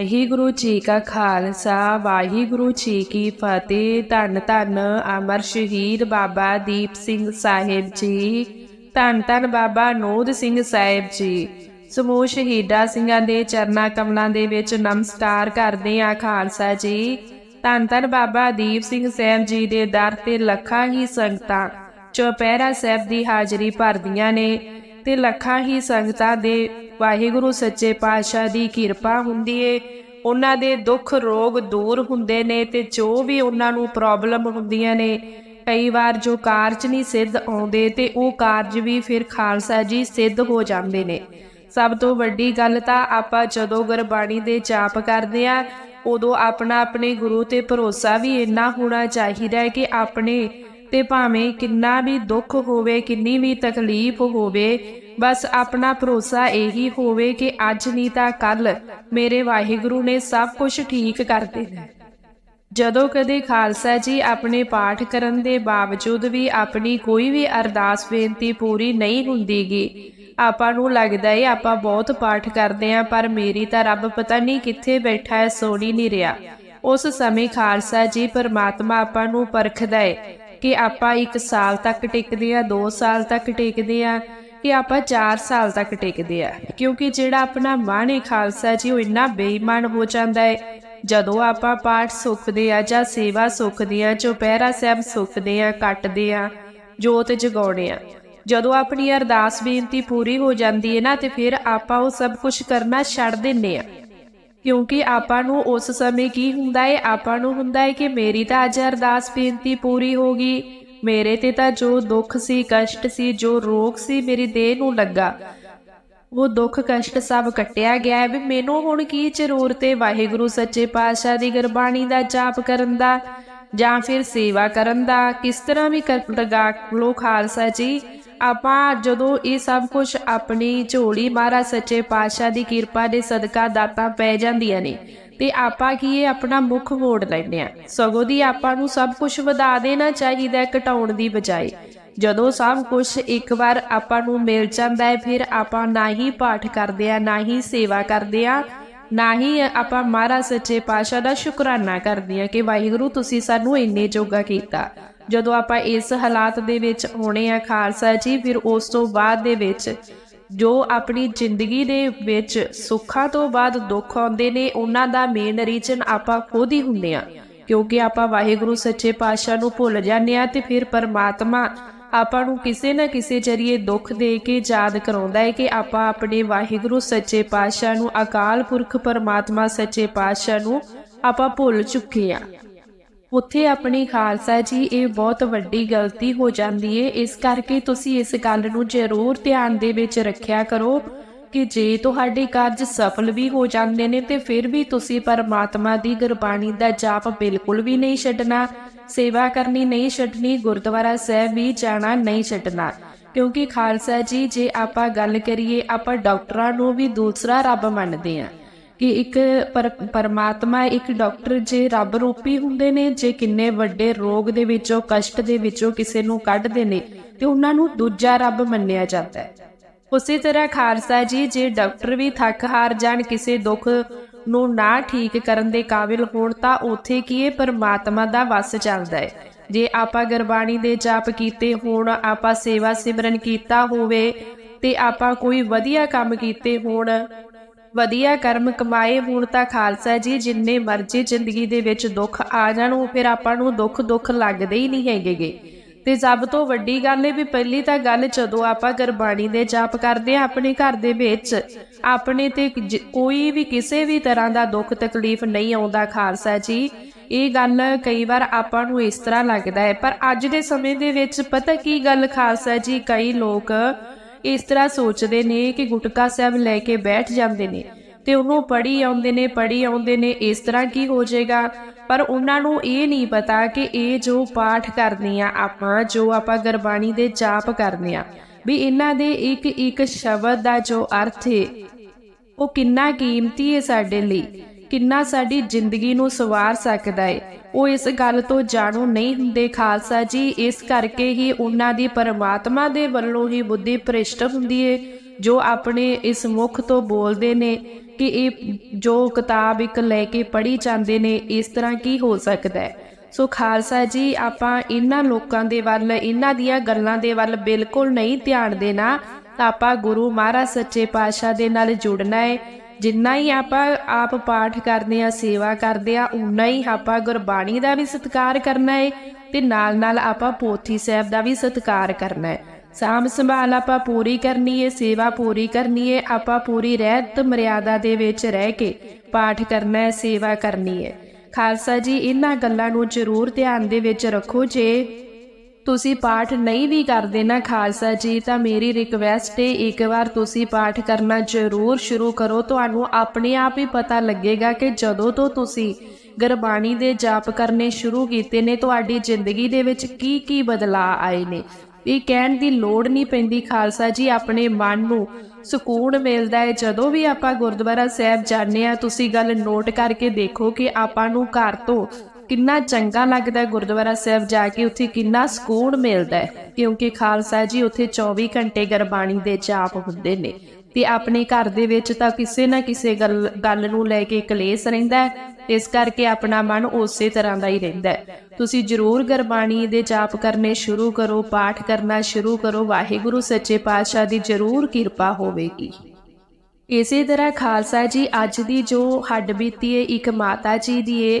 ਵਾਹਿਗੁਰੂ ਜੀ ਕਾ ਖਾਲਸਾ, ਵਾਹਿਗੁਰੂ ਜੀ ਕੀ ਫਤਿਹ। ਧੰਨ ਧੰਨ ਅਮਰ ਸ਼ਹੀਦ ਬਾਬਾ ਦੀਪ ਸਿੰਘ ਸਾਹਿਬ ਜੀ। ਧੰਨ ਧੰਨ ਬਾਬਾ ਨੋਦ ਸਿੰਘ ਸਾਹਿਬ ਜੀ। ਸਮੂਹ ਸ਼ਹੀਦਾਂ ਸਿੰਘਾਂ ਦੇ ਚਰਨਾ ਕਮਲਾਂ ਦੇ ਵਿੱਚ ਨਮਸਕਾਰ ਕਰਦੇ ਆ ਖਾਲਸਾ ਜੀ। ਧੰਨ ਧੰਨ ਬਾਬਾ ਦੀਪ ਸਿੰਘ ਸਾਹਿਬ ਜੀ ਦੇ ਦਰ ਤੇ ਲੱਖਾਂ ਹੀ ਸੰਗਤਾਂ ਚੁਪਹਿਰਾ ਸਾਹਿਬ ਦੀ ਹਾਜ਼ਰੀ ਭਰਦੀਆਂ ਨੇ। ਤੇ ਲੱਖਾਂ ਹੀ ਸੰਗਤਾਂ ਦੇ ਵਾਹਿਗੁਰੂ ਸੱਚੇ ਪਾਤਸ਼ਾਹ ਦੀ ਕਿਰਪਾ ਹੁੰਦੀ ਏ। ਉਹਨਾਂ ਦੇ ਦੁੱਖ ਰੋਗ ਦੂਰ ਹੁੰਦੇ ਨੇ ਤੇ ਜੋ ਵੀ ਉਹਨਾਂ ਨੂੰ ਪ੍ਰੋਬਲਮ ਹੁੰਦੀਆਂ ਨੇ, ਕਈ ਵਾਰ ਜੋ ਕਾਰਜ ਨਹੀਂ ਸਿੱਧ ਆਉਂਦੇ ਤੇ ਉਹ ਕਾਰਜ ਵੀ ਫਿਰ ਖਾਲਸਾ ਜੀ ਸਿੱਧ ਹੋ ਜਾਂਦੇ ਨੇ। ਸਭ ਤੋਂ ਵੱਡੀ ਗੱਲ ਤਾਂ ਆਪਾਂ ਜਦੋਂ ਗੁਰਬਾਣੀ ਦੇ ਜਾਪ ਕਰਦੇ ਆ ਉਦੋਂ ਆਪਣਾ ਆਪਣੇ ਗੁਰੂ ਤੇ ਭਰੋਸਾ ਵੀ ਇੰਨਾ ਹੋਣਾ ਚਾਹੀਦਾ ਹੈ ਕਿ ਆਪਣੇ ਤੇ ਭਾਵੇਂ ਕਿੰਨਾ ਵੀ ਦੁੱਖ ਹੋਵੇ, ਕਿੰਨੀ ਵੀ ਤਕਲੀਫ ਹੋਵੇ, ਬਸ ਆਪਣਾ ਭਰੋਸਾ ਇਹੀ ਹੋਵੇ ਕਿ ਅੱਜ ਨਹੀਂ ਤਾਂ ਕੱਲ ਮੇਰੇ ਵਾਹਿਗੁਰੂ ਨੇ ਸਭ ਕੁਝ ਠੀਕ ਕਰ ਦੇਣਾ। ਜਦੋਂ ਕਦੇ ਖਾਲਸਾ ਜੀ ਆਪਣੇ ਪਾਠ ਕਰਨ ਦੇ ਬਾਵਜੂਦ ਵੀ ਆਪਣੀ ਕੋਈ ਵੀ ਅਰਦਾਸ ਬੇਨਤੀ ਪੂਰੀ ਨਹੀਂ ਹੁੰਦੀਗੀ, ਆਪਾਂ ਨੂੰ ਲੱਗਦਾ ਏ ਆਪਾਂ ਬਹੁਤ ਪਾਠ ਕਰਦੇ ਆਂ, ਪਰ ਮੇਰੀ ਤਾਂ ਰੱਬ ਪਤਾ ਨਹੀਂ ਕਿੱਥੇ ਬੈਠਾ ਹੈ ਸੋਣੀ ਨਹੀਂ ਰਿਹਾ। ਉਸ ਸਮੇਂ ਖਾਲਸਾ ਜੀ ਪਰਮਾਤਮਾ ਆਪਾਂ ਨੂੰ ਪਰਖਦਾ ਏ ਕਿ ਆਪਾਂ 1 ਸਾਲ ਤੱਕ ਟਿਕਦੇ ਆ 2 ਸਾਲ ਤੱਕ ਟਿਕਦੇ ਆ ਕਿ ਆਪਾਂ 4 ਸਾਲ ਤੱਕ ਟਿਕਦੇ ਆ। ਕਿਉਂਕਿ ਜਿਹੜਾ ਆਪਣਾ ਮਨ ਹੈ ਖਾਲਸਾ ਜੀ, ਉਹ ਇੰਨਾ ਬੇਈਮਾਨ ਹੋ ਜਾਂਦਾ ਹੈ ਜਦੋਂ ਆਪਾਂ ਪਾਠ ਸੁਖਦੇ ਆ ਜਾਂ ਸੇਵਾ ਸੁਖਦੇ ਆ ਚੁਪਹਿਰਾ ਸਾਹਿਬ ਸੁਖਦੇ ਆ, ਕੱਟਦੇ ਆ, ਜੋਤ ਜਗਾਉਣੇ ਆ, ਜਦੋਂ ਆਪਣੀ ਅਰਦਾਸ ਬੇਨਤੀ ਪੂਰੀ ਹੋ ਜਾਂਦੀ ਹੈ ਨਾ, ਤੇ ਫਿਰ ਆਪਾਂ ਉਹ ਸਭ ਕੁਝ ਕਰਨਾ ਛੱਡ ਦਿੰਨੇ ਆ। ਕਿਉਂਕਿ ਆਪਾਂ ਨੂੰ ਉਸ ਸਮੇਂ ਕੀ ਹੁੰਦਾ ਹੈ ਆਪਾਂ ਨੂੰ ਹੁੰਦਾ ਹੈ ਕਿ ਮੇਰੀ ਤਾਂ ਅੱਜ ਅਰਦਾਸ ਬੇਨਤੀ ਪੂਰੀ ਹੋ ਗਈ। ਮੇਰੇ ਤੇ ਤਾਂ ਜੋ ਦੁੱਖ ਸੀ, ਕਸ਼ਟ ਸੀ, ਜੋ ਰੋਗ ਸੀ, ਮੇਰੀ ਦੇਹ ਨੂੰ ਲੱਗਾ। ਉਹ ਦੁੱਖ, ਕਸ਼ਟ ਸਭ ਕੱਟਿਆ ਗਿਆ ਹੈ ਵੀ ਮੈਨੂੰ ਹੁਣ ਕੀ ਜ਼ਰੂਰਤ ਹੈ ਵਾਹਿਗੁਰੂ ਸੱਚੇ ਪਾਤਸ਼ਾਹ ਦੀ ਗੁਰਬਾਣੀ ਦਾ ਜਾਪ ਕਰਨ ਦਾ ਜਾਂ ਫਿਰ ਸੇਵਾ ਕਰਨ ਦਾ? ਕਿਸ ਤਰ੍ਹਾਂ ਵੀ ਲਗਾ ਲੋ ਖਾਲਸਾ ਜੀ। ਆਪਾਂ ਜਦੋਂ ਇਹ ਸਭ ਕੁਝ ਆਪਣੀ ਝੋਲੀ ਮਹਾਰਾਜ ਸੱਚੇ ਪਾਤਸ਼ਾਹ ਦੀ ਕਿਰਪਾ ਦੇ ਸਦਕਾ ਦਾਤਾਂ ਪੈ ਜਾਂਦੀਆਂ ਨੇ, ਤੇ ਆਪਾਂ ਕੀ ਇਹ ਆਪਣਾ ਮੁਖ ਮੋੜ ਲੈਂਦੇ ਆ ਸਗੋਂ ਦੀ ਆਪਾਂ ਨੂੰ ਸਭ ਕੁਝ ਵਧਾ ਦੇਣਾ ਚਾਹੀਦਾ ਘਟਾਉਣ ਦੀ ਬਜਾਏ। ਜਦੋਂ ਸਭ ਕੁਝ ਇੱਕ ਵਾਰ ਆਪਾਂ ਨੂੰ ਮਿਲ ਜਾਂਦਾ ਹੈ, ਫਿਰ ਆਪਾਂ ਨਾ ਹੀ ਪਾਠ ਕਰਦੇ ਆ ਨਾ ਹੀ ਸੇਵਾ ਕਰਦੇ ਆ ਨਾ ਹੀ ਆਪਾਂ ਮਹਾਰਾਜ ਸੱਚੇ ਪਾਤਸ਼ਾਹ ਦਾ ਸ਼ੁਕਰਾਨਾ ਕਰਦੇ ਆ ਕਿ ਵਾਹਿਗੁਰੂ ਤੁਸੀਂ ਸਾਨੂੰ ਇੰਨੇ ਜੋਗਾ ਕੀਤਾ। ਜਦੋਂ ਆਪਾਂ ਇਸ ਹਾਲਾਤ ਦੇ ਵਿੱਚ ਆਉਣੇ ਆ ਖਾਲਸਾ ਜੀ, ਫਿਰ ਉਸ ਤੋਂ ਬਾਅਦ ਦੇ ਵਿੱਚ ਜੋ ਆਪਣੀ ਜ਼ਿੰਦਗੀ ਦੇ ਵਿੱਚ ਸੁੱਖਾਂ ਤੋਂ ਬਾਅਦ ਦੁੱਖ ਆਉਂਦੇ ਨੇ, ਉਹਨਾਂ ਦਾ ਮੇਨ ਰੀਜਨ ਆਪਾਂ ਖੁਦ ਹੀ ਹੁੰਦੇ ਆ। ਕਿਉਂਕਿ ਆਪਾਂ ਵਾਹਿਗੁਰੂ ਸੱਚੇ ਪਾਤਸ਼ਾਹ ਨੂੰ ਭੁੱਲ ਜਾਂਦੇ ਆ ਤੇ ਫਿਰ ਪਰਮਾਤਮਾ ਆਪਾਂ ਨੂੰ ਕਿਸੇ ਨਾ ਕਿਸੇ ਜਰੀਏ ਦੁੱਖ ਦੇ ਕੇ, ਯਾਦ ਕਰਾਉਂਦਾ ਹੈ ਕਿ ਆਪਾਂ ਆਪਣੇ ਵਾਹਿਗੁਰੂ ਸੱਚੇ ਪਾਤਸ਼ਾਹ ਨੂੰ, ਅਕਾਲ ਪੁਰਖ ਪਰਮਾਤਮਾ ਸੱਚੇ ਪਾਤਸ਼ਾਹ ਨੂੰ ਆਪਾਂ ਭੁੱਲ ਚੁੱਕੇ ਆ। ਉੱਥੇ ਆਪਣੀ ਖਾਲਸਾ ਜੀ, ਇਹ ਬਹੁਤ ਵੱਡੀ ਗਲਤੀ ਹੋ ਜਾਂਦੀ ਏ। ਇਸ ਕਰਕੇ ਤੁਸੀਂ ਇਸ ਗੱਲ ਨੂੰ ਜ਼ਰੂਰ ਧਿਆਨ ਦੇ ਵਿੱਚ ਰੱਖਿਆ ਕਰੋ ਕਿ ਜੇ ਤੁਹਾਡੇ ਕਾਰਜ ਸਫਲ ਵੀ ਹੋ ਜਾਂਦੇ ਨੇ, ਤੇ ਫਿਰ ਵੀ ਤੁਸੀਂ ਪਰਮਾਤਮਾ ਦੀ ਗੁਰਬਾਣੀ ਦਾ ਜਾਪ ਬਿਲਕੁਲ ਵੀ ਨਹੀਂ ਛੱਡਣਾ, ਸੇਵਾ ਕਰਨੀ ਨਹੀਂ ਛੱਡਣੀ, ਗੁਰਦੁਆਰਾ ਸਾਹਿਬ ਵੀ ਜਾਣਾ ਨਹੀਂ ਛੱਡਣਾ। ਕਿਉਂਕਿ ਖਾਲਸਾ ਜੀ, ਜੇ ਆਪਾਂ ਗੱਲ ਕਰੀਏ, ਆਪਾਂ ਡਾਕਟਰਾਂ ਨੂੰ ਵੀ ਦੂਸਰਾ ਰੱਬ ਮੰਨਦੇ ਆ। ਕਿ ਇੱਕ ਪਰਮਾਤਮਾ ਇੱਕ ਡਾਕਟਰ ਜੇ ਰੱਬ ਰੂਪੀ ਹੁੰਦੇ ਨੇ, ਜੇ ਕਿੰਨੇ ਵੱਡੇ ਰੋਗ ਦੇ ਵਿੱਚੋਂ, ਕਸ਼ਟ ਦੇ ਵਿੱਚੋਂ ਕਿਸੇ ਨੂੰ ਕੱਢਦੇ ਨੇ, ਤੇ ਉਹਨਾਂ ਨੂੰ ਦੂਜਾ ਰੱਬ ਮੰਨਿਆ ਜਾਂਦਾ ਹੈ। ਉਸੇ ਤਰ੍ਹਾਂ ਖਾਲਸਾ ਜੀ, ਜੇ ਡਾਕਟਰ ਵੀ ਥੱਕ ਹਾਰ ਜਾਣ, ਕਿਸੇ ਦੁੱਖ ਨੂੰ ਨਾ ਠੀਕ ਕਰਨ ਦੇ ਕਾਬਿਲ ਹੋਣ, ਤਾਂ ਉਥੇ ਕੀ ਇਹ ਪਰਮਾਤਮਾ ਦਾ ਵਸ ਚੱਲਦਾ ਹੈ? ਜੇ ਆਪਾਂ ਗੁਰਬਾਣੀ ਦੇ ਜਾਪ ਕੀਤੇ ਹੋਣ, ਆਪਾਂ ਸੇਵਾ ਸਿਮਰਨ ਕੀਤਾ ਹੋਵੇ, ਤੇ ਆਪਾਂ ਕੋਈ ਵਧੀਆ ਕੰਮ ਕੀਤੇ ਹੋਣ ਵਧੀਆ ਕਰਮ ਕਮਾਏ ਹੋਣ ਤਾਂ ਖਾਲਸਾ ਜੀ, ਜਿੰਨੇ ਮਰਜ਼ੀ ਜ਼ਿੰਦਗੀ ਦੇ ਵਿੱਚ ਦੁੱਖ ਆ ਜਾਣ, ਉਹ ਫਿਰ ਆਪਾਂ ਨੂੰ ਦੁੱਖ ਦੁੱਖ ਲੱਗਦੇ ਹੀ ਨਹੀਂ ਹੈਗੇਗੇ। ਤੇ ਸਭ ਤੋਂ ਵੱਡੀ ਗੱਲ ਇਹ ਵੀ ਪਹਿਲੀ ਤਾਂ ਗੱਲ, ਜਦੋਂ ਆਪਾਂ ਗੁਰਬਾਣੀ ਦੇ ਜਾਪ ਕਰਦੇ ਆ ਆਪਣੇ ਘਰ ਦੇ ਵਿੱਚ, ਆਪਣੇ ਤੇ ਕੋਈ ਵੀ ਕਿਸੇ ਵੀ ਤਰ੍ਹਾਂ ਦਾ ਦੁੱਖ ਤਕਲੀਫ ਨਹੀਂ ਆਉਂਦਾ ਖਾਲਸਾ ਜੀ। ਇਹ ਗੱਲ ਕਈ ਵਾਰ ਆਪਾਂ ਨੂੰ ਇਸ ਤਰ੍ਹਾਂ ਲੱਗਦਾ ਹੈ, ਪਰ ਅੱਜ ਦੇ ਸਮੇਂ ਦੇ ਵਿੱਚ ਪਤਾ ਕੀ ਗੱਲ ਖਾਲਸਾ ਜੀ, ਕਈ ਲੋਕ ਇਸ ਤਰ੍ਹਾਂ ਸੋਚਦੇ ਨੇ ਕਿ ਗੁਟਕਾ ਸਾਹਿਬ ਲੈ ਕੇ ਬੈਠ ਜਾਂਦੇ ਨੇ ਤੇ ਉਹਨੂੰ ਪੜੀ ਆਉਂਦੇ ਨੇ ਪੜੀ ਆਉਂਦੇ ਨੇ, ਇਸ ਤਰ੍ਹਾਂ ਕੀ ਹੋ ਜਾਏਗਾ? ਪਰ ਉਹਨਾਂ ਨੂੰ ਇਹ ਨਹੀਂ ਪਤਾ ਕਿ ਇਹ ਜੋ ਪਾਠ ਕਰਨੀ ਆ ਆਪਾਂ, ਜੋ ਆਪਾਂ ਗੁਰਬਾਣੀ ਦੇ ਜਾਪ ਕਰਨੇ ਆ, ਵੀ ਇਹਨਾਂ ਦੇ ਇੱਕ ਇੱਕ ਸ਼ਬਦ ਦਾ ਜੋ ਅਰਥ ਹੈ ਉਹ ਕਿੰਨਾ ਕੀਮਤੀ ਹੈ ਸਾਡੇ ਲਈ? ਕਿੰਨਾ ਸਾਡੀ ਜ਼ਿੰਦਗੀ ਨੂੰ ਸਵਾਰ ਸਕਦਾ ਹੈ ਉਹ ਇਸ ਗੱਲ ਤੋਂ ਜਾਣੂ ਨਹੀਂ ਹੁੰਦੇ, ਖਾਲਸਾ ਜੀ, ਇਸ ਕਰਕੇ ਹੀ ਉਹਨਾਂ ਦੀ ਪਰਮਾਤਮਾ ਦੇ ਵੱਲੋਂ ਹੀ ਬੁੱਧੀ ਭ੍ਰਿਸ਼ਟ ਹੁੰਦੀ ਹੈ ਜੋ ਆਪਣੇ ਇਸ ਮੁਖ ਤੋਂ ਬੋਲਦੇ ਨੇ ਕਿ ਇਹ ਜੋ ਕਿਤਾਬ ਇੱਕ ਲੈ ਕੇ ਪੜ੍ਹੀ ਜਾਂਦੇ ਨੇ, ਇਸ ਤਰ੍ਹਾਂ ਕੀ ਹੋ ਸਕਦਾ ਹੈ ਸੋ ਖਾਲਸਾ ਜੀ, ਆਪਾਂ ਇਹਨਾਂ ਲੋਕਾਂ ਦੇ ਵੱਲ, ਇਹਨਾਂ ਦੀਆਂ ਗੱਲਾਂ ਦੇ ਵੱਲ ਬਿਲਕੁਲ ਨਹੀਂ ਧਿਆਨ ਦੇਣਾ, ਤਾਂ ਆਪਾਂ ਗੁਰੂ ਮਹਾਰਾਜ ਸੱਚੇ ਪਾਤਸ਼ਾਹ ਦੇ ਨਾਲ ਜੁੜਨਾ ਹੈ ਜਿੰਨਾ ਹੀ ਆਪਾਂ ਆਪ ਪਾਠ ਕਰਦੇ ਆ ਸੇਵਾ ਕਰਦੇ ਆ ਉਨਾ ਹੀ ਆਪਾਂ ਗੁਰਬਾਣੀ ਦਾ ਵੀ ਸਤਿਕਾਰ ਕਰਨਾ ਹੈ ਤੇ ਨਾਲ ਨਾਲ ਆਪਾਂ ਪੋਥੀ ਸਾਹਿਬ ਦਾ ਵੀ ਸਤਿਕਾਰ ਕਰਨਾ ਹੈ। ਸਾਂਭ ਸੰਭਾਲ ਆਪਾਂ ਪੂਰੀ ਕਰਨੀ ਹੈ, ਸੇਵਾ ਪੂਰੀ ਕਰਨੀ ਹੈ, ਆਪਾਂ ਪੂਰੀ ਰਹਿਤ ਮਰਿਆਦਾ ਦੇ ਵਿੱਚ ਰਹਿ ਕੇ ਪਾਠ ਕਰਨਾ ਹੈ, ਸੇਵਾ ਕਰਨੀ ਹੈ। ਖਾਲਸਾ ਜੀ, ਇਹਨਾਂ ਗੱਲਾਂ ਨੂੰ ਜ਼ਰੂਰ ਧਿਆਨ ਦੇ ਵਿੱਚ ਰੱਖੋ ਜੇ ਤੁਸੀਂ ਪਾਠ ਨਹੀਂ ਵੀ ਕਰਦੇ ਨਾ ਖਾਲਸਾ ਜੀ, ਤਾਂ ਮੇਰੀ ਰਿਕਵੈਸਟ ਹੈ ਇੱਕ ਵਾਰ ਤੁਸੀਂ ਪਾਠ ਕਰਨਾ ਜ਼ਰੂਰ ਸ਼ੁਰੂ ਕਰੋ। ਤੁਹਾਨੂੰ ਆਪਣੇ ਆਪ ਹੀ ਪਤਾ ਲੱਗੇਗਾ ਕਿ ਜਦੋਂ ਤੋਂ ਤੁਸੀਂ ਗੁਰਬਾਣੀ ਦੇ ਜਾਪ ਕਰਨੇ ਸ਼ੁਰੂ ਕੀਤੇ ਨੇ, ਤੁਹਾਡੀ ਜ਼ਿੰਦਗੀ ਦੇ ਵਿੱਚ ਕੀ ਕੀ ਬਦਲਾਅ ਆਏ ਨੇ। ਇਹ ਕਹਿਣ ਦੀ ਲੋੜ ਨਹੀਂ ਪੈਂਦੀ ਖਾਲਸਾ ਜੀ, ਆਪਣੇ ਮਨ ਨੂੰ ਸਕੂਨ ਮਿਲਦਾ ਹੈ ਜਦੋਂ ਵੀ ਆਪਾਂ ਗੁਰਦੁਆਰਾ ਸਾਹਿਬ ਜਾਂਦੇ ਆ ਤੁਸੀਂ ਗੱਲ ਨੋਟ ਕਰਕੇ ਦੇਖੋ ਕਿ ਆਪਾਂ ਨੂੰ ਘਰ ਤੋਂ ਕਿੰਨਾ ਚੰਗਾ ਲੱਗਦਾ ਹੈ ਗੁਰਦੁਆਰਾ ਸਾਹਿਬ ਜਾ ਕੇ, ਉੱਥੇ ਕਿੰਨਾ ਸਕੂਨ ਮਿਲਦਾ ਹੈ। ਕਿਉਂਕਿ ਖਾਲਸਾ ਜੀ ਉੱਥੇ 24 ਘੰਟੇ ਗੁਰਬਾਣੀ ਦੇ ਜਾਪ ਹੁੰਦੇ ਨੇ ਤੇ ਆਪਣੇ ਘਰ ਦੇ ਵਿੱਚ ਤਾਂ ਕਿਸੇ ਨਾ ਕਿਸੇ ਗੱਲ ਗੱਲ ਨੂੰ ਲੈ ਕੇ ਕਲੇਸ਼ ਰਹਿੰਦਾ ਹੈ। ਇਸ ਕਰਕੇ ਆਪਣਾ ਮਨ ਉਸੇ ਤਰ੍ਹਾਂ ਦਾ ਹੀ ਰਹਿੰਦਾ ਹੈ। ਤੁਸੀਂ ਜਰੂਰ ਗੁਰਬਾਣੀ ਦੇ ਜਾਪ ਕਰਨੇ ਸ਼ੁਰੂ ਕਰੋ, ਪਾਠ ਕਰਨਾ ਸ਼ੁਰੂ ਕਰੋ, ਵਾਹਿਗੁਰੂ ਸੱਚੇ ਪਾਤਸ਼ਾਹ ਦੀ ਜਰੂਰ ਕਿਰਪਾ ਹੋਵੇਗੀ। ਇਸੇ ਤਰ੍ਹਾਂ ਖਾਲਸਾ ਜੀ ਅੱਜ ਦੀ ਜੋ ਹੱਡ ਬੀਤੀ ਹੈ, ਇੱਕ ਮਾਤਾ ਜੀ ਦੀ ਏ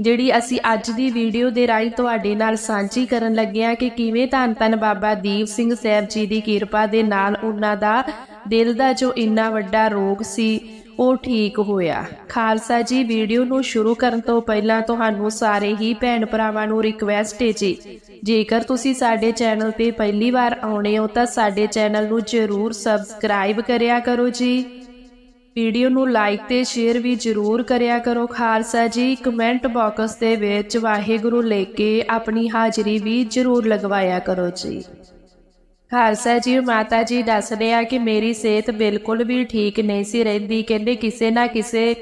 ਜਿਹੜੀ ਅਸੀਂ ਅੱਜ ਦੀ ਵੀਡੀਓ ਦੇ ਰਾਹੀਂ ਤੁਹਾਡੇ ਨਾਲ ਸਾਂਝੀ ਕਰਨ ਲੱਗੇ ਹਾਂ ਕਿ ਕਿਵੇਂ ਧੰਨ ਧੰਨ ਬਾਬਾ ਦੀਪ ਸਿੰਘ ਸਾਹਿਬ ਜੀ ਦੀ ਕਿਰਪਾ ਦੇ ਨਾਲ ਉਹਨਾਂ ਦਾ ਦਿਲ ਦਾ ਜੋ ਇੰਨਾ ਵੱਡਾ ਰੋਗ ਸੀ, ਉਹ ਠੀਕ ਹੋਇਆ। ਖਾਲਸਾ ਜੀ, ਵੀਡੀਓ ਨੂੰ ਸ਼ੁਰੂ ਕਰਨ ਤੋਂ ਪਹਿਲਾਂ ਤੁਹਾਨੂੰ ਸਾਰੇ ਹੀ ਭੈਣ ਭਰਾਵਾਂ ਨੂੰ ਰਿਕਵੈਸਟ ਹੈ ਜੀ। ਜੇਕਰ ਤੁਸੀਂ ਸਾਡੇ ਚੈਨਲ ਤੇ ਪਹਿਲੀ ਵਾਰ ਆਉਣੇ ਹੋ ਤਾਂ ਸਾਡੇ ਚੈਨਲ ਨੂੰ ਜਰੂਰ ਸਬਸਕ੍ਰਾਈਬ ਕਰਿਆ ਕਰੋ ਜੀ। ਵੀਡੀਓ ਨੂੰ ਲਾਈਕ ਤੇ ਸ਼ੇਅਰ ਵੀ ਜਰੂਰ ਕਰਿਆ ਕਰੋ ਖਾਲਸਾ ਜੀ। ਕਮੈਂਟ ਬਾਕਸ ਦੇ ਵਿੱਚ ਵਾਹਿਗੁਰੂ ਲੈ ਕੇ ਆਪਣੀ ਹਾਜ਼ਰੀ ਵੀ ਜਰੂਰ ਲਗਵਾਇਆ ਕਰੋ ਜੀ। ਖਾਲਸਾ ਜੀ, ਮਾਤਾ ਜੀ ਦੱਸਦੇ ਆ ਕਿ ਮੇਰੀ ਸਿਹਤ ਬਿਲਕੁਲ ਵੀ ਠੀਕ ਨਹੀਂ ਸੀ ਰਹਿੰਦੀ। ਕਹਿੰਦੇ ਕਿਸੇ ਨਾ ਕਿਸੇ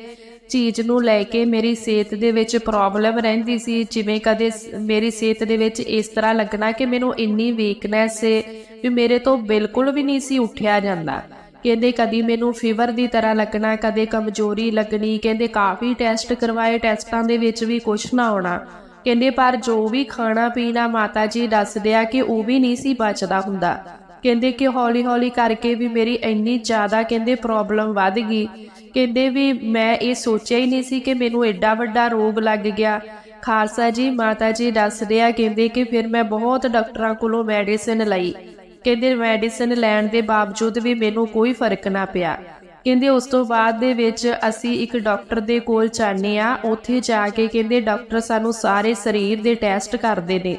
ਚੀਜ਼ ਨੂੰ ਲੈ ਕੇ ਮੇਰੀ ਸਿਹਤ ਦੇ ਵਿੱਚ ਪ੍ਰੋਬਲਮ ਰਹਿੰਦੀ ਸੀ। ਜਿਵੇਂ ਕਦੇ ਮੇਰੀ ਸਿਹਤ ਦੇ ਵਿੱਚ ਇਸ ਤਰ੍ਹਾਂ ਲੱਗਣਾ ਕਿ ਮੈਨੂੰ ਇੰਨੀ ਵੀਕਨੈਸ ਹੈ ਵੀ ਮੇਰੇ ਤੋਂ ਬਿਲਕੁਲ ਵੀ ਨਹੀਂ ਸੀ ਉੱਠਿਆ ਜਾਂਦਾ। ਕਹਿੰਦੇ ਕਦੀ ਮੈਨੂੰ ਫੀਵਰ ਦੀ ਤਰ੍ਹਾਂ ਲੱਗਣਾ, ਕਦੇ ਕਮਜ਼ੋਰੀ ਲੱਗਣੀ, ਕਹਿੰਦੇ ਕਾਫੀ ਟੈਸਟ ਕਰਵਾਏ ਟੈਸਟਾਂ ਦੇ ਵਿੱਚ ਵੀ ਕੁਝ ਨਾ ਆਉਣਾ। ਕਹਿੰਦੇ ਪਰ ਜੋ ਵੀ ਖਾਣਾ ਪੀਣਾ ਮਾਤਾ ਜੀ ਦੱਸਦੇ ਆ ਕਿ ਉਹ ਵੀ ਨਹੀਂ ਸੀ ਬਚਦਾ ਹੁੰਦਾ। ਕਹਿੰਦੇ ਕਿ ਹੌਲੀ ਹੌਲੀ ਕਰਕੇ ਵੀ ਮੇਰੀ ਇੰਨੀ ਜ਼ਿਆਦਾ ਕਹਿੰਦੇ ਪ੍ਰੋਬਲਮ ਵੱਧ ਗਈ। ਕਹਿੰਦੇ ਵੀ ਮੈਂ ਇਹ ਸੋਚਿਆ ਹੀ ਨਹੀਂ ਸੀ ਕਿ ਮੈਨੂੰ ਐਡਾ ਵੱਡਾ ਰੋਗ ਲੱਗ ਗਿਆ। ਖਾਲਸਾ ਜੀ, ਮਾਤਾ ਜੀ ਦੱਸਦੇ ਆ, ਕਹਿੰਦੇ ਕਿ ਫਿਰ ਮੈਂ ਬਹੁਤ ਡਾਕਟਰਾਂ ਕੋਲੋਂ ਮੈਡੀਸਿਨ ਲਈ। ਕਹਿੰਦੇ ਮੈਡੀਸਿਨ ਲੈਣ ਦੇ ਬਾਵਜੂਦ ਵੀ ਮੈਨੂੰ ਕੋਈ ਫ਼ਰਕ ਨਾ ਪਿਆ। ਕਹਿੰਦੇ ਉਸ ਤੋਂ ਬਾਅਦ ਦੇ ਵਿੱਚ ਅਸੀਂ ਇੱਕ ਡਾਕਟਰ ਦੇ ਕੋਲ ਜਾਂਦੇ ਆ ਉੱਥੇ ਜਾ ਕੇ ਕਹਿੰਦੇ ਡਾਕਟਰ ਸਾਨੂੰ ਸਾਰੇ ਸਰੀਰ ਦੇ ਟੈਸਟ ਕਰਦੇ ਨੇ।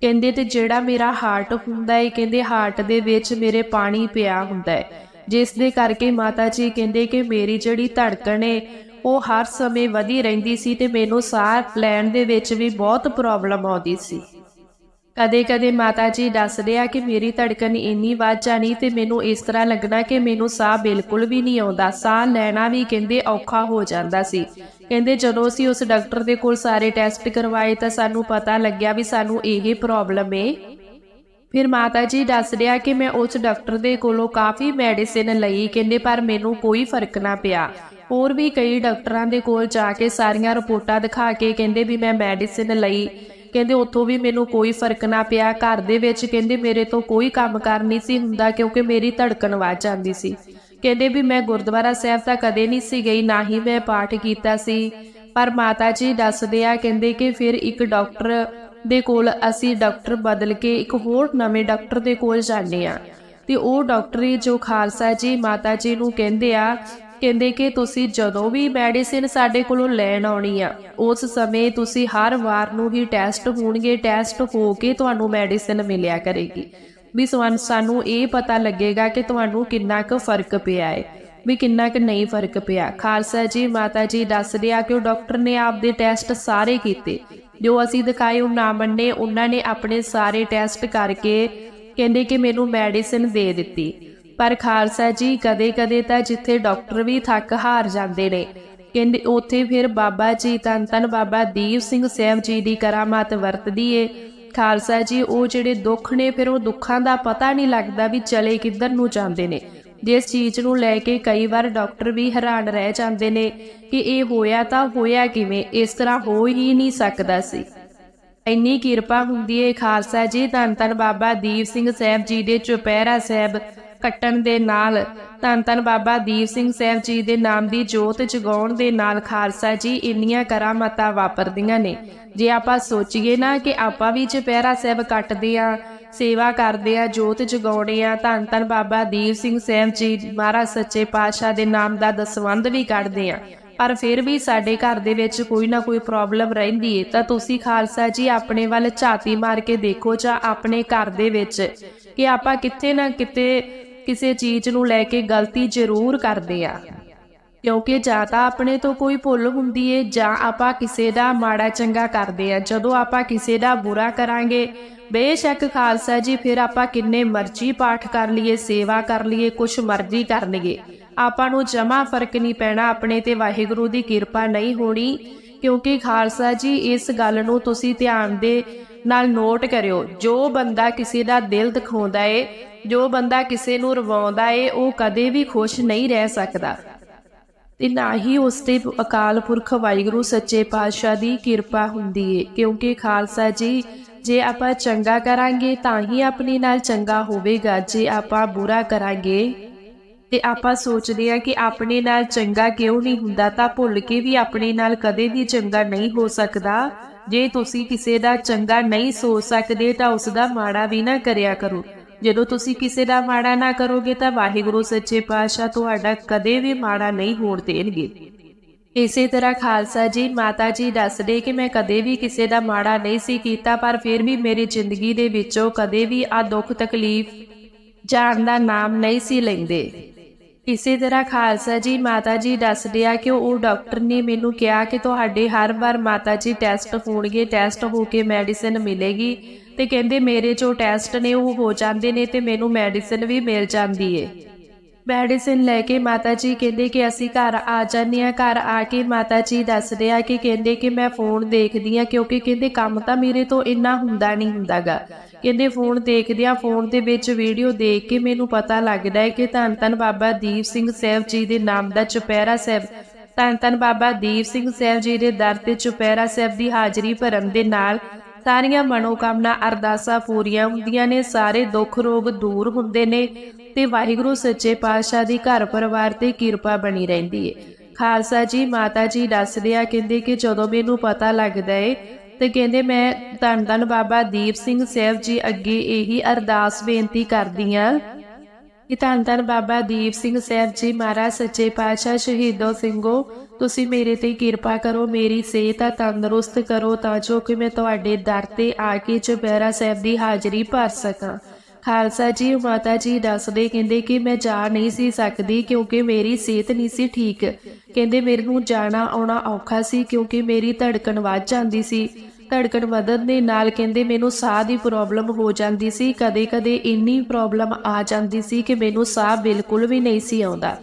ਕਹਿੰਦੇ ਤੇ ਜਿਹੜਾ ਮੇਰਾ ਹਾਰਟ ਹੁੰਦਾ ਹੈ, ਕਹਿੰਦੇ ਹਾਰਟ ਦੇ ਵਿੱਚ ਮੇਰੇ ਪਾਣੀ ਪਿਆ ਹੁੰਦਾ ਹੈ। ਜਿਸ ਦੇ ਕਰਕੇ ਮਾਤਾ ਜੀ ਕਹਿੰਦੇ ਕਿ ਮੇਰੀ ਜਿਹੜੀ ਧੜਕਣ ਹੈ, ਉਹ ਹਰ ਸਮੇਂ ਵਧੀ ਰਹਿੰਦੀ ਸੀ ਤੇ ਮੈਨੂੰ ਸਾਹ ਲੈਣ ਦੇ ਵਿੱਚ ਵੀ ਬਹੁਤ ਪ੍ਰੋਬਲਮ ਆਉਂਦੀ ਸੀ। ਕਦੇ-ਕਦੇ ਮਾਤਾ ਜੀ ਦੱਸਦੇ ਆ ਕਿ ਮੇਰੀ ਧੜਕਣ ਇੰਨੀ ਵੱਧ ਜਾਣੀ ਤੇ ਮੈਨੂੰ ਇਸ ਤਰ੍ਹਾਂ ਲੱਗਣਾ ਕਿ ਮੈਨੂੰ ਸਾਹ ਬਿਲਕੁਲ ਵੀ ਨਹੀਂ ਆਉਂਦਾ। ਸਾਹ ਲੈਣਾ ਵੀ ਕਹਿੰਦੇ ਔਖਾ ਹੋ ਜਾਂਦਾ ਸੀ। ਕਹਿੰਦੇ ਜਦੋਂ ਅਸੀਂ ਉਸ ਡਾਕਟਰ ਦੇ ਕੋਲ ਸਾਰੇ ਟੈਸਟ ਕਰਵਾਏ ਤਾਂ ਸਾਨੂੰ ਪਤਾ ਲੱਗਿਆ ਵੀ ਸਾਨੂੰ ਇਹ ਪ੍ਰੋਬਲਮ ਏ। ਫਿਰ ਮਾਤਾ ਜੀ ਦੱਸ ਰਿਹਾ ਕਿ ਮੈਂ ਉਸ ਡਾਕਟਰ ਦੇ ਕੋਲੋਂ ਕਾਫੀ ਮੈਡੀਸਿਨ ਲਈ, ਕਹਿੰਦੇ ਪਰ ਮੈਨੂੰ ਕੋਈ ਫ਼ਰਕ ਨਾ ਪਿਆ। ਹੋਰ ਵੀ ਕਈ ਡਾਕਟਰਾਂ ਦੇ ਕੋਲ ਜਾ ਕੇ ਸਾਰੀਆਂ ਰਿਪੋਰਟਾਂ ਦਿਖਾ ਕੇ ਕਹਿੰਦੇ ਵੀ ਮੈਂ ਮੈਡੀਸਿਨ ਲਈ। ਕਹਿੰਦੇ ਉੱਥੋਂ ਵੀ ਮੈਨੂੰ ਕੋਈ ਫ਼ਰਕ ਨਾ ਪਿਆ। ਘਰ ਦੇ ਵਿੱਚ ਕਹਿੰਦੇ ਮੇਰੇ ਤੋਂ ਕੋਈ ਕੰਮ ਕਰ ਨਹੀਂ ਸੀ ਹੁੰਦਾ ਕਿਉਂਕਿ ਮੇਰੀ ਧੜਕਣ ਵੱਧ ਜਾਂਦੀ ਸੀ। ਕਹਿੰਦੇ ਵੀ ਮੈਂ ਗੁਰਦੁਆਰਾ ਸਾਹਿਬ ਤਾਂ ਕਦੇ ਨਹੀਂ ਸੀ ਗਈ, ਨਾ ਹੀ ਮੈਂ ਪਾਠ ਕੀਤਾ ਸੀ। ਪਰ ਮਾਤਾ ਜੀ ਦੱਸਦੇ ਆ, ਕਹਿੰਦੇ ਕਿ ਫਿਰ ਇੱਕ ਡਾਕਟਰ ਦੇ ਕੋਲ ਅਸੀਂ ਡਾਕਟਰ ਬਦਲ ਕੇ ਇੱਕ ਹੋਰ ਨਵੇਂ ਡਾਕਟਰ ਦੇ ਕੋਲ ਜਾਂਦੇ ਆ। ਤੇ ਉਹ ਡਾਕਟਰੀ ਜੋ ਖਾਲਸਾ ਜੀ ਮਾਤਾ ਜੀ ਨੂੰ ਕਹਿੰਦੇ ਆ ਕਹਿੰਦੇ ਕਿ ਤੁਸੀਂ ਜਦੋਂ ਵੀ ਮੈਡੀਸਿਨ ਸਾਡੇ ਕੋਲੋਂ ਲੈਣ ਆਉਣੀ ਆ, ਉਸ ਸਮੇਂ ਤੁਸੀਂ ਹਰ ਵਾਰ ਨੂੰ ਹੀ ਟੈਸਟ ਹੋਣਗੇ, ਟੈਸਟ ਹੋ ਕੇ ਤੁਹਾਨੂੰ ਮੈਡੀਸਿਨ ਮਿਲਿਆ ਕਰੇਗੀ। ਵੀ ਸਾਨੂੰ ਇਹ ਪਤਾ ਲੱਗੇਗਾ ਕਿ ਤੁਹਾਨੂੰ ਕਿੰਨਾ ਕੁ ਫ਼ਰਕ ਪਿਆ ਹੈ ਵੀ ਕਿੰਨਾ ਕੁ ਨਹੀਂ ਫ਼ਰਕ ਪਿਆ। ਖਾਲਸਾ ਜੀ, ਮਾਤਾ ਜੀ ਦੱਸਦੇ ਆ ਕਿ ਉਹ ਡਾਕਟਰ ਨੇ ਆਪਦੇ ਟੈਸਟ ਸਾਰੇ ਕੀਤੇ। ਜੋ ਅਸੀਂ ਦਿਖਾਏ, ਉਹ ਨਾ ਮੰਨੇ, ਉਹਨਾਂ ਨੇ ਆਪਣੇ ਸਾਰੇ ਟੈਸਟ ਕਰਕੇ ਕਹਿੰਦੇ ਕਿ ਮੈਨੂੰ ਮੈਡੀਸਿਨ ਦੇ ਦਿੱਤੀ। ਪਰ ਖਾਲਸਾ ਜੀ ਕਦੇ-ਕਦੇ ਤਾਂ ਜਿੱਥੇ ਡਾਕਟਰ ਵੀ ਥੱਕ ਹਾਰ ਜਾਂਦੇ ਨੇ। ਕਹਿੰਦੇ ਉੱਥੇ ਫਿਰ ਬਾਬਾ ਜੀ ਤਨ ਤਨ ਬਾਬਾ ਦੀਪ ਸਿੰਘ ਸਾਹਿਬ ਜੀ ਦੀ ਕਰਾਮਾਤ ਵਰਤਦੀ ਏ। ਖਾਲਸਾ ਜੀ ਉਹ ਜਿਹੜੇ ਦੁੱਖ ਨੇ ਫਿਰ ਉਹ ਦੁੱਖਾਂ ਦਾ ਪਤਾ ਨਹੀਂ ਲੱਗਦਾ ਵੀ ਚਲੇ ਕਿੱਧਰ ਨੂੰ ਜਾਂਦੇ ਨੇ। ਜਿਸ ਚੀਜ਼ ਨੂੰ ਲੈ ਕੇ ਕਈ ਵਾਰ ਡਾਕਟਰ ਵੀ ਹੈਰਾਨ ਰਹਿ ਜਾਂਦੇ ਨੇ ਕਿ ਇਹ ਹੋਇਆ ਤਾਂ ਹੋਇਆ ਕਿਵੇਂ, ਇਸ ਤਰ੍ਹਾਂ ਹੋ ਹੀ ਨਹੀਂ ਸਕਦਾ ਸੀ। ਇੰਨੀ ਕਿਰਪਾ ਹੁੰਦੀ ਏ ਖਾਲਸਾ ਜੀ ਧੰਨ ਧੰਨ ਬਾਬਾ ਦੀਪ ਸਿੰਘ ਸਾਹਿਬ ਜੀ ਦੇ ਚੁਪਹਿਰਾ ਸਾਹਿਬ ਕੱਟਣ ਦੇ ਨਾਲ। ਧੰਨ ਧੰਨ ਬਾਬਾ ਦੀਪ ਸਿੰਘ ਸਾਹਿਬ ਜੀ ਦੇ ਨਾਮ ਦੀ ਜੋਤ ਜਗਾਉਣ ਦੇ ਨਾਲ ਖਾਲਸਾ ਜੀ ਇੰਨੀਆਂ ਕਰਾਮਾਤਾਂ ਵਾਪਰਦੀਆਂ ਨੇ। ਜੇ ਆਪਾਂ ਸੋਚੀਏ ਨਾ ਕਿ ਆਪਾਂ ਵੀ ਚੁਪਹਿਰਾ ਸਾਹਿਬ ਕੱਟਦੇ ਆ, ਸੇਵਾ ਕਰਦੇ ਆ, ਜੋਤ ਜਗਾਉਣੇ ਆ, ਧੰਨ ਧੰਨ ਬਾਬਾ ਦੀਪ ਸਿੰਘ ਸਾਹਿਬ ਜੀ ਮਹਾਰਾਜ ਸੱਚੇ ਪਾਤਸ਼ਾਹ ਦੇ ਨਾਮ ਦਾ ਦਸਵੰਧ ਵੀ ਕੱਢਦੇ ਆ। ਪਰ ਫਿਰ ਵੀ ਸਾਡੇ ਘਰ ਦੇ ਵਿੱਚ ਕੋਈ ਨਾ ਕੋਈ ਪ੍ਰੋਬਲਮ ਰਹਿੰਦੀ ਏ। ਤਾਂ ਤੁਸੀਂ ਖਾਲਸਾ ਜੀ ਆਪਣੇ ਵੱਲ ਝਾਤੀ ਮਾਰ ਕੇ ਦੇਖੋ ਜਾਂ ਆਪਣੇ ਘਰ ਦੇ ਵਿੱਚ। ਕਿ ਆਪਾਂ ਕਿਤੇ ਨਾ ਕਿਤੇ ਕਿਸੇ ਚੀਜ਼ ਨੂੰ ਲੈ ਕੇ ਗਲਤੀ ਜ਼ਰੂਰ ਕਰਦੇ ਆ। ਕਿਉਂਕਿ ਜਾਂ ਤਾਂ ਆਪਣੇ ਤੋਂ ਕੋਈ ਭੁੱਲ ਹੁੰਦੀ ਏ, ਜਾਂ ਆਪਾਂ ਕਿਸੇ ਦਾ ਮਾੜਾ ਚੰਗਾ ਕਰਦੇ ਆ। ਜਦੋਂ ਆਪਾਂ ਕਿਸੇ ਦਾ ਬੁਰਾ ਕਰਾਂਗੇ, ਬੇਸ਼ੱਕ ਖਾਲਸਾ ਜੀ, ਫਿਰ ਆਪਾਂ ਕਿੰਨੇ ਮਰਜ਼ੀ ਪਾਠ ਕਰ ਲਈਏ, ਸੇਵਾ ਕਰ ਲਈਏ, ਕੁਛ ਮਰਜ਼ੀ ਕਰ ਲਈਏ ਆਪਾਂ ਨੂੰ ਜਮਾ ਫ਼ਰਕ ਨਹੀਂ ਪੈਣਾ, ਆਪਣੇ ਤੇ ਵਾਹਿਗੁਰੂ ਦੀ ਕਿਰਪਾ ਨਹੀਂ ਹੋਣੀ। ਕਿਉਂਕਿ ਖਾਲਸਾ ਜੀ, ਇਸ ਗੱਲ ਨੂੰ ਤੁਸੀਂ ਧਿਆਨ ਦੇ ਨਾਲ ਨੋਟ ਕਰਿਓ, ਜੋ ਬੰਦਾ ਕਿਸੇ ਦਾ ਦਿਲ ਦਿਖਾਉਂਦਾ ਏ, ਜੋ ਬੰਦਾ ਕਿਸੇ ਨੂੰ ਰਵਾਉਂਦਾ ਏ, ਉਹ ਕਦੇ ਵੀ ਖੁਸ਼ ਨਹੀਂ ਰਹਿ ਸਕਦਾ। ਤੇ ਨਾ ਹੀ ਉਸ ਤੇ ਅਕਾਲ ਪੁਰਖ ਵਾਹਿਗੁਰੂ ਸੱਚੇ ਪਾਤਸ਼ਾਹ ਦੀ ਕਿਰਪਾ ਹੁੰਦੀ ਏ, ਕਿਉਂਕਿ ਖਾਲਸਾ ਜੀ, ਜੇ ਆਪਾਂ ਚੰਗਾ ਕਰਾਂਗੇ, ਤਾਂ ਹੀ ਆਪਣੇ ਨਾਲ ਚੰਗਾ ਹੋਵੇਗਾ, ਜੇ ਆਪਾਂ ਬੁਰਾ ਕਰਾਂਗੇ। ਤੇ ਆਪਾਂ ਸੋਚਦੇ ਆ ਕਿ ਆਪਣੇ ਨਾਲ ਚੰਗਾ ਕਿਉਂ ਨਹੀਂ ਹੁੰਦਾ, ਤਾਂ ਭੁੱਲ ਕੇ ਵੀ ਆਪਣੇ ਨਾਲ ਕਦੇ ਵੀ ਚੰਗਾ ਨਹੀਂ ਹੋ ਸਕਦਾ। ਜੇ ਤੁਸੀਂ ਕਿਸੇ ਦਾ ਚੰਗਾ ਨਹੀਂ ਸੋਚ ਸਕਦੇ ਤਾਂ ਉਸ ਦਾ ਮਾੜਾ ਵੀ ਨਾ ਕਰਿਆ ਕਰੋ। ਜਦੋਂ ਤੁਸੀਂ ਕਿਸੇ ਦਾ ਮਾੜਾ ਨਾ ਕਰੋਗੇ ਤਾਂ ਵਾਹਿਗੁਰੂ ਸੱਚੇ ਪਾਤਸ਼ਾਹ ਤੁਹਾਡਾ ਕਦੇ ਵੀ ਮਾੜਾ ਨਹੀਂ ਹੋਣ ਦੇਣਗੇ। ਇਸੇ ਤਰ੍ਹਾਂ ਖਾਲਸਾ ਜੀ, ਮਾਤਾ ਜੀ ਦੱਸਦੇ ਕਿ ਮੈਂ ਕਦੇ ਵੀ ਕਿਸੇ ਦਾ ਮਾੜਾ ਨਹੀਂ ਸੀ ਕੀਤਾ, ਪਰ ਫਿਰ ਵੀ ਮੇਰੀ ਜ਼ਿੰਦਗੀ ਦੇ ਵਿੱਚੋਂ ਕਦੇ ਵੀ ਆ ਦੁੱਖ ਤਕਲੀਫ ਜਾਣ ਦਾ ਨਾਮ ਨਹੀਂ ਸੀ ਲੈਂਦੇ। ਇਸੇ ਤਰ੍ਹਾਂ ਖਾਲਸਾ ਜੀ, ਮਾਤਾ ਜੀ ਦੱਸਦੇ ਆ ਕਿ ਉਹ ਡਾਕਟਰ ਨੇ ਮੈਨੂੰ ਕਿਹਾ ਕਿ ਤੁਹਾਡੇ ਹਰ ਵਾਰ ਮਾਤਾ ਜੀ ਟੈਸਟ ਹੋਣਗੇ ਟੈਸਟ ਹੋ ਕੇ ਮੈਡੀਸਿਨ ਮਿਲੇਗੀ ਤੇ ਕਹਿੰਦੇ ਮੇਰੇ ਜੋ ਟੈਸਟ ਨੇ ਉਹ ਹੋ ਜਾਂਦੇ ਨੇ ਤੇ ਮੈਨੂੰ ਮੈਡੀਸਿਨ ਵੀ ਮਿਲ ਜਾਂਦੀ ਏ। ਮੈਡੀਸਿਨ ਲੈ ਕੇ ਮਾਤਾ ਜੀ ਕਹਿੰਦੇ ਕਿ ਅਸੀਂ ਘਰ ਆ ਜਾਂਦੇ ਆ ਘਰ ਆ ਕੇ ਮਾਤਾ ਜੀ ਦੱਸਦੇ ਆ ਕਿ ਕਹਿੰਦੇ ਕਿ ਮੈਂ ਫੋਨ ਦੇਖਦੀ ਆ ਕਿਉਂਕਿ ਕਹਿੰਦੇ ਕੰਮ ਤਾਂ ਮੇਰੇ ਤੋਂ ਇੰਨਾ ਹੁੰਦਾ ਨਹੀਂ ਹੁੰਦਾਗਾ। ਕਹਿੰਦੇ ਫੋਨ ਦੇਖਦਿਆਂ ਫੋਨ ਦੇ ਵਿੱਚ ਵੀਡੀਓ ਦੇਖ ਕੇ ਮੈਨੂੰ ਪਤਾ ਲੱਗਦਾ ਹੈ ਕਿ ਧੰਨ ਧੰਨ ਬਾਬਾ ਦੀਪ ਸਿੰਘ ਸਾਹਿਬ ਜੀ ਦੇ ਨਾਮ ਦਾ ਚੁਪਹਿਰਾ ਸਾਹਿਬ, ਧੰਨ ਧੰਨ ਬਾਬਾ ਦੀਪ ਸਿੰਘ ਸਾਹਿਬ ਜੀ ਦੇ ਦਰ ਤੇ ਚੁਪਹਿਰਾ ਸਾਹਿਬ ਦੀ ਹਾਜ਼ਰੀ ਭਰਨ ਦੇ ਨਾਲ ਸਾਰੀਆਂ ਮਨੋਕਾਮਨਾ ਅਰਦਾਸਾਂ ਪੂਰੀਆਂ ਹੁੰਦੀਆਂ ਨੇ, ਸਾਰੇ ਦੁੱਖ ਰੋਗ ਦੂਰ ਹੁੰਦੇ ਨੇ ਤੇ ਵਾਹਿਗੁਰੂ ਸੱਚੇ ਪਾਤਸ਼ਾਹ ਦੀ ਘਰ ਪਰਿਵਾਰ ਤੇ ਕਿਰਪਾ ਬਣੀ ਰਹਿੰਦੀ ਏ। ਖਾਲਸਾ ਜੀ, ਮਾਤਾ ਜੀ ਦੱਸਦੇ ਆ, ਕਹਿੰਦੇ ਕਿ ਜਦੋਂ ਮੈਨੂੰ ਪਤਾ ਲੱਗਦਾ ਏ ਤੇ ਕਹਿੰਦੇ ਮੈਂ ਧੰਨ ਧੰਨ ਬਾਬਾ ਦੀਪ ਸਿੰਘ ਸਾਹਿਬ ਜੀ ਅੱਗੇ ਇਹੀ ਅਰਦਾਸ ਬੇਨਤੀ ਕਰਦੀ ਆ ਕਿ ਧੰਨ ਧੰਨ ਬਾਬਾ ਦੀਪ ਸਿੰਘ ਸਾਹਿਬ ਜੀ ਮਹਾਰਾਜ, ਸੱਚੇ ਪਾਤਸ਼ਾਹ, ਸ਼ਹੀਦੋ ਸਿੰਘੋ, ਤੁਸੀਂ ਮੇਰੇ ਤੇ ਕਿਰਪਾ ਕਰੋ, ਮੇਰੀ ਸਿਹਤ ਆ, ਤੰਦਰੁਸਤ ਕਰੋ ਤਾਂ ਜੋ ਕਿ ਮੈਂ ਤੁਹਾਡੇ ਦਰ ਤੇ ਆ ਕੇ ਚੁਪਹਿਰਾ ਸਾਹਿਬ ਦੀ ਹਾਜ਼ਰੀ ਭਰ ਸਕਾਂ। ਖਾਲਸਾ ਜੀ, ਮਾਤਾ ਜੀ ਦੱਸਦੇ, ਕਹਿੰਦੇ ਕਿ ਮੈਂ ਜਾ ਨਹੀਂ ਸੀ ਸਕਦੀ ਕਿਉਂਕਿ ਮੇਰੀ ਸਿਹਤ ਨਹੀਂ ਸੀ ਠੀਕ। ਕਹਿੰਦੇ ਮੇਰੇ ਨੂੰ ਜਾਣਾ ਆਉਣਾ ਔਖਾ ਸੀ ਕਿਉਂਕਿ ਮੇਰੀ ਧੜਕਣ ਵੱਧ ਜਾਂਦੀ ਸੀ। ਧੜਕਣ ਵਧਣ ਦੇ ਨਾਲ ਕਹਿੰਦੇ ਮੈਨੂੰ ਸਾਹ ਦੀ ਪ੍ਰੋਬਲਮ ਹੋ ਜਾਂਦੀ ਸੀ। ਕਦੇ-ਕਦੇ ਇੰਨੀ ਪ੍ਰੋਬਲਮ ਆ ਜਾਂਦੀ ਸੀ ਕਿ ਮੈਨੂੰ ਸਾਹ ਬਿਲਕੁਲ ਵੀ ਨਹੀਂ ਸੀ ਆਉਂਦਾ।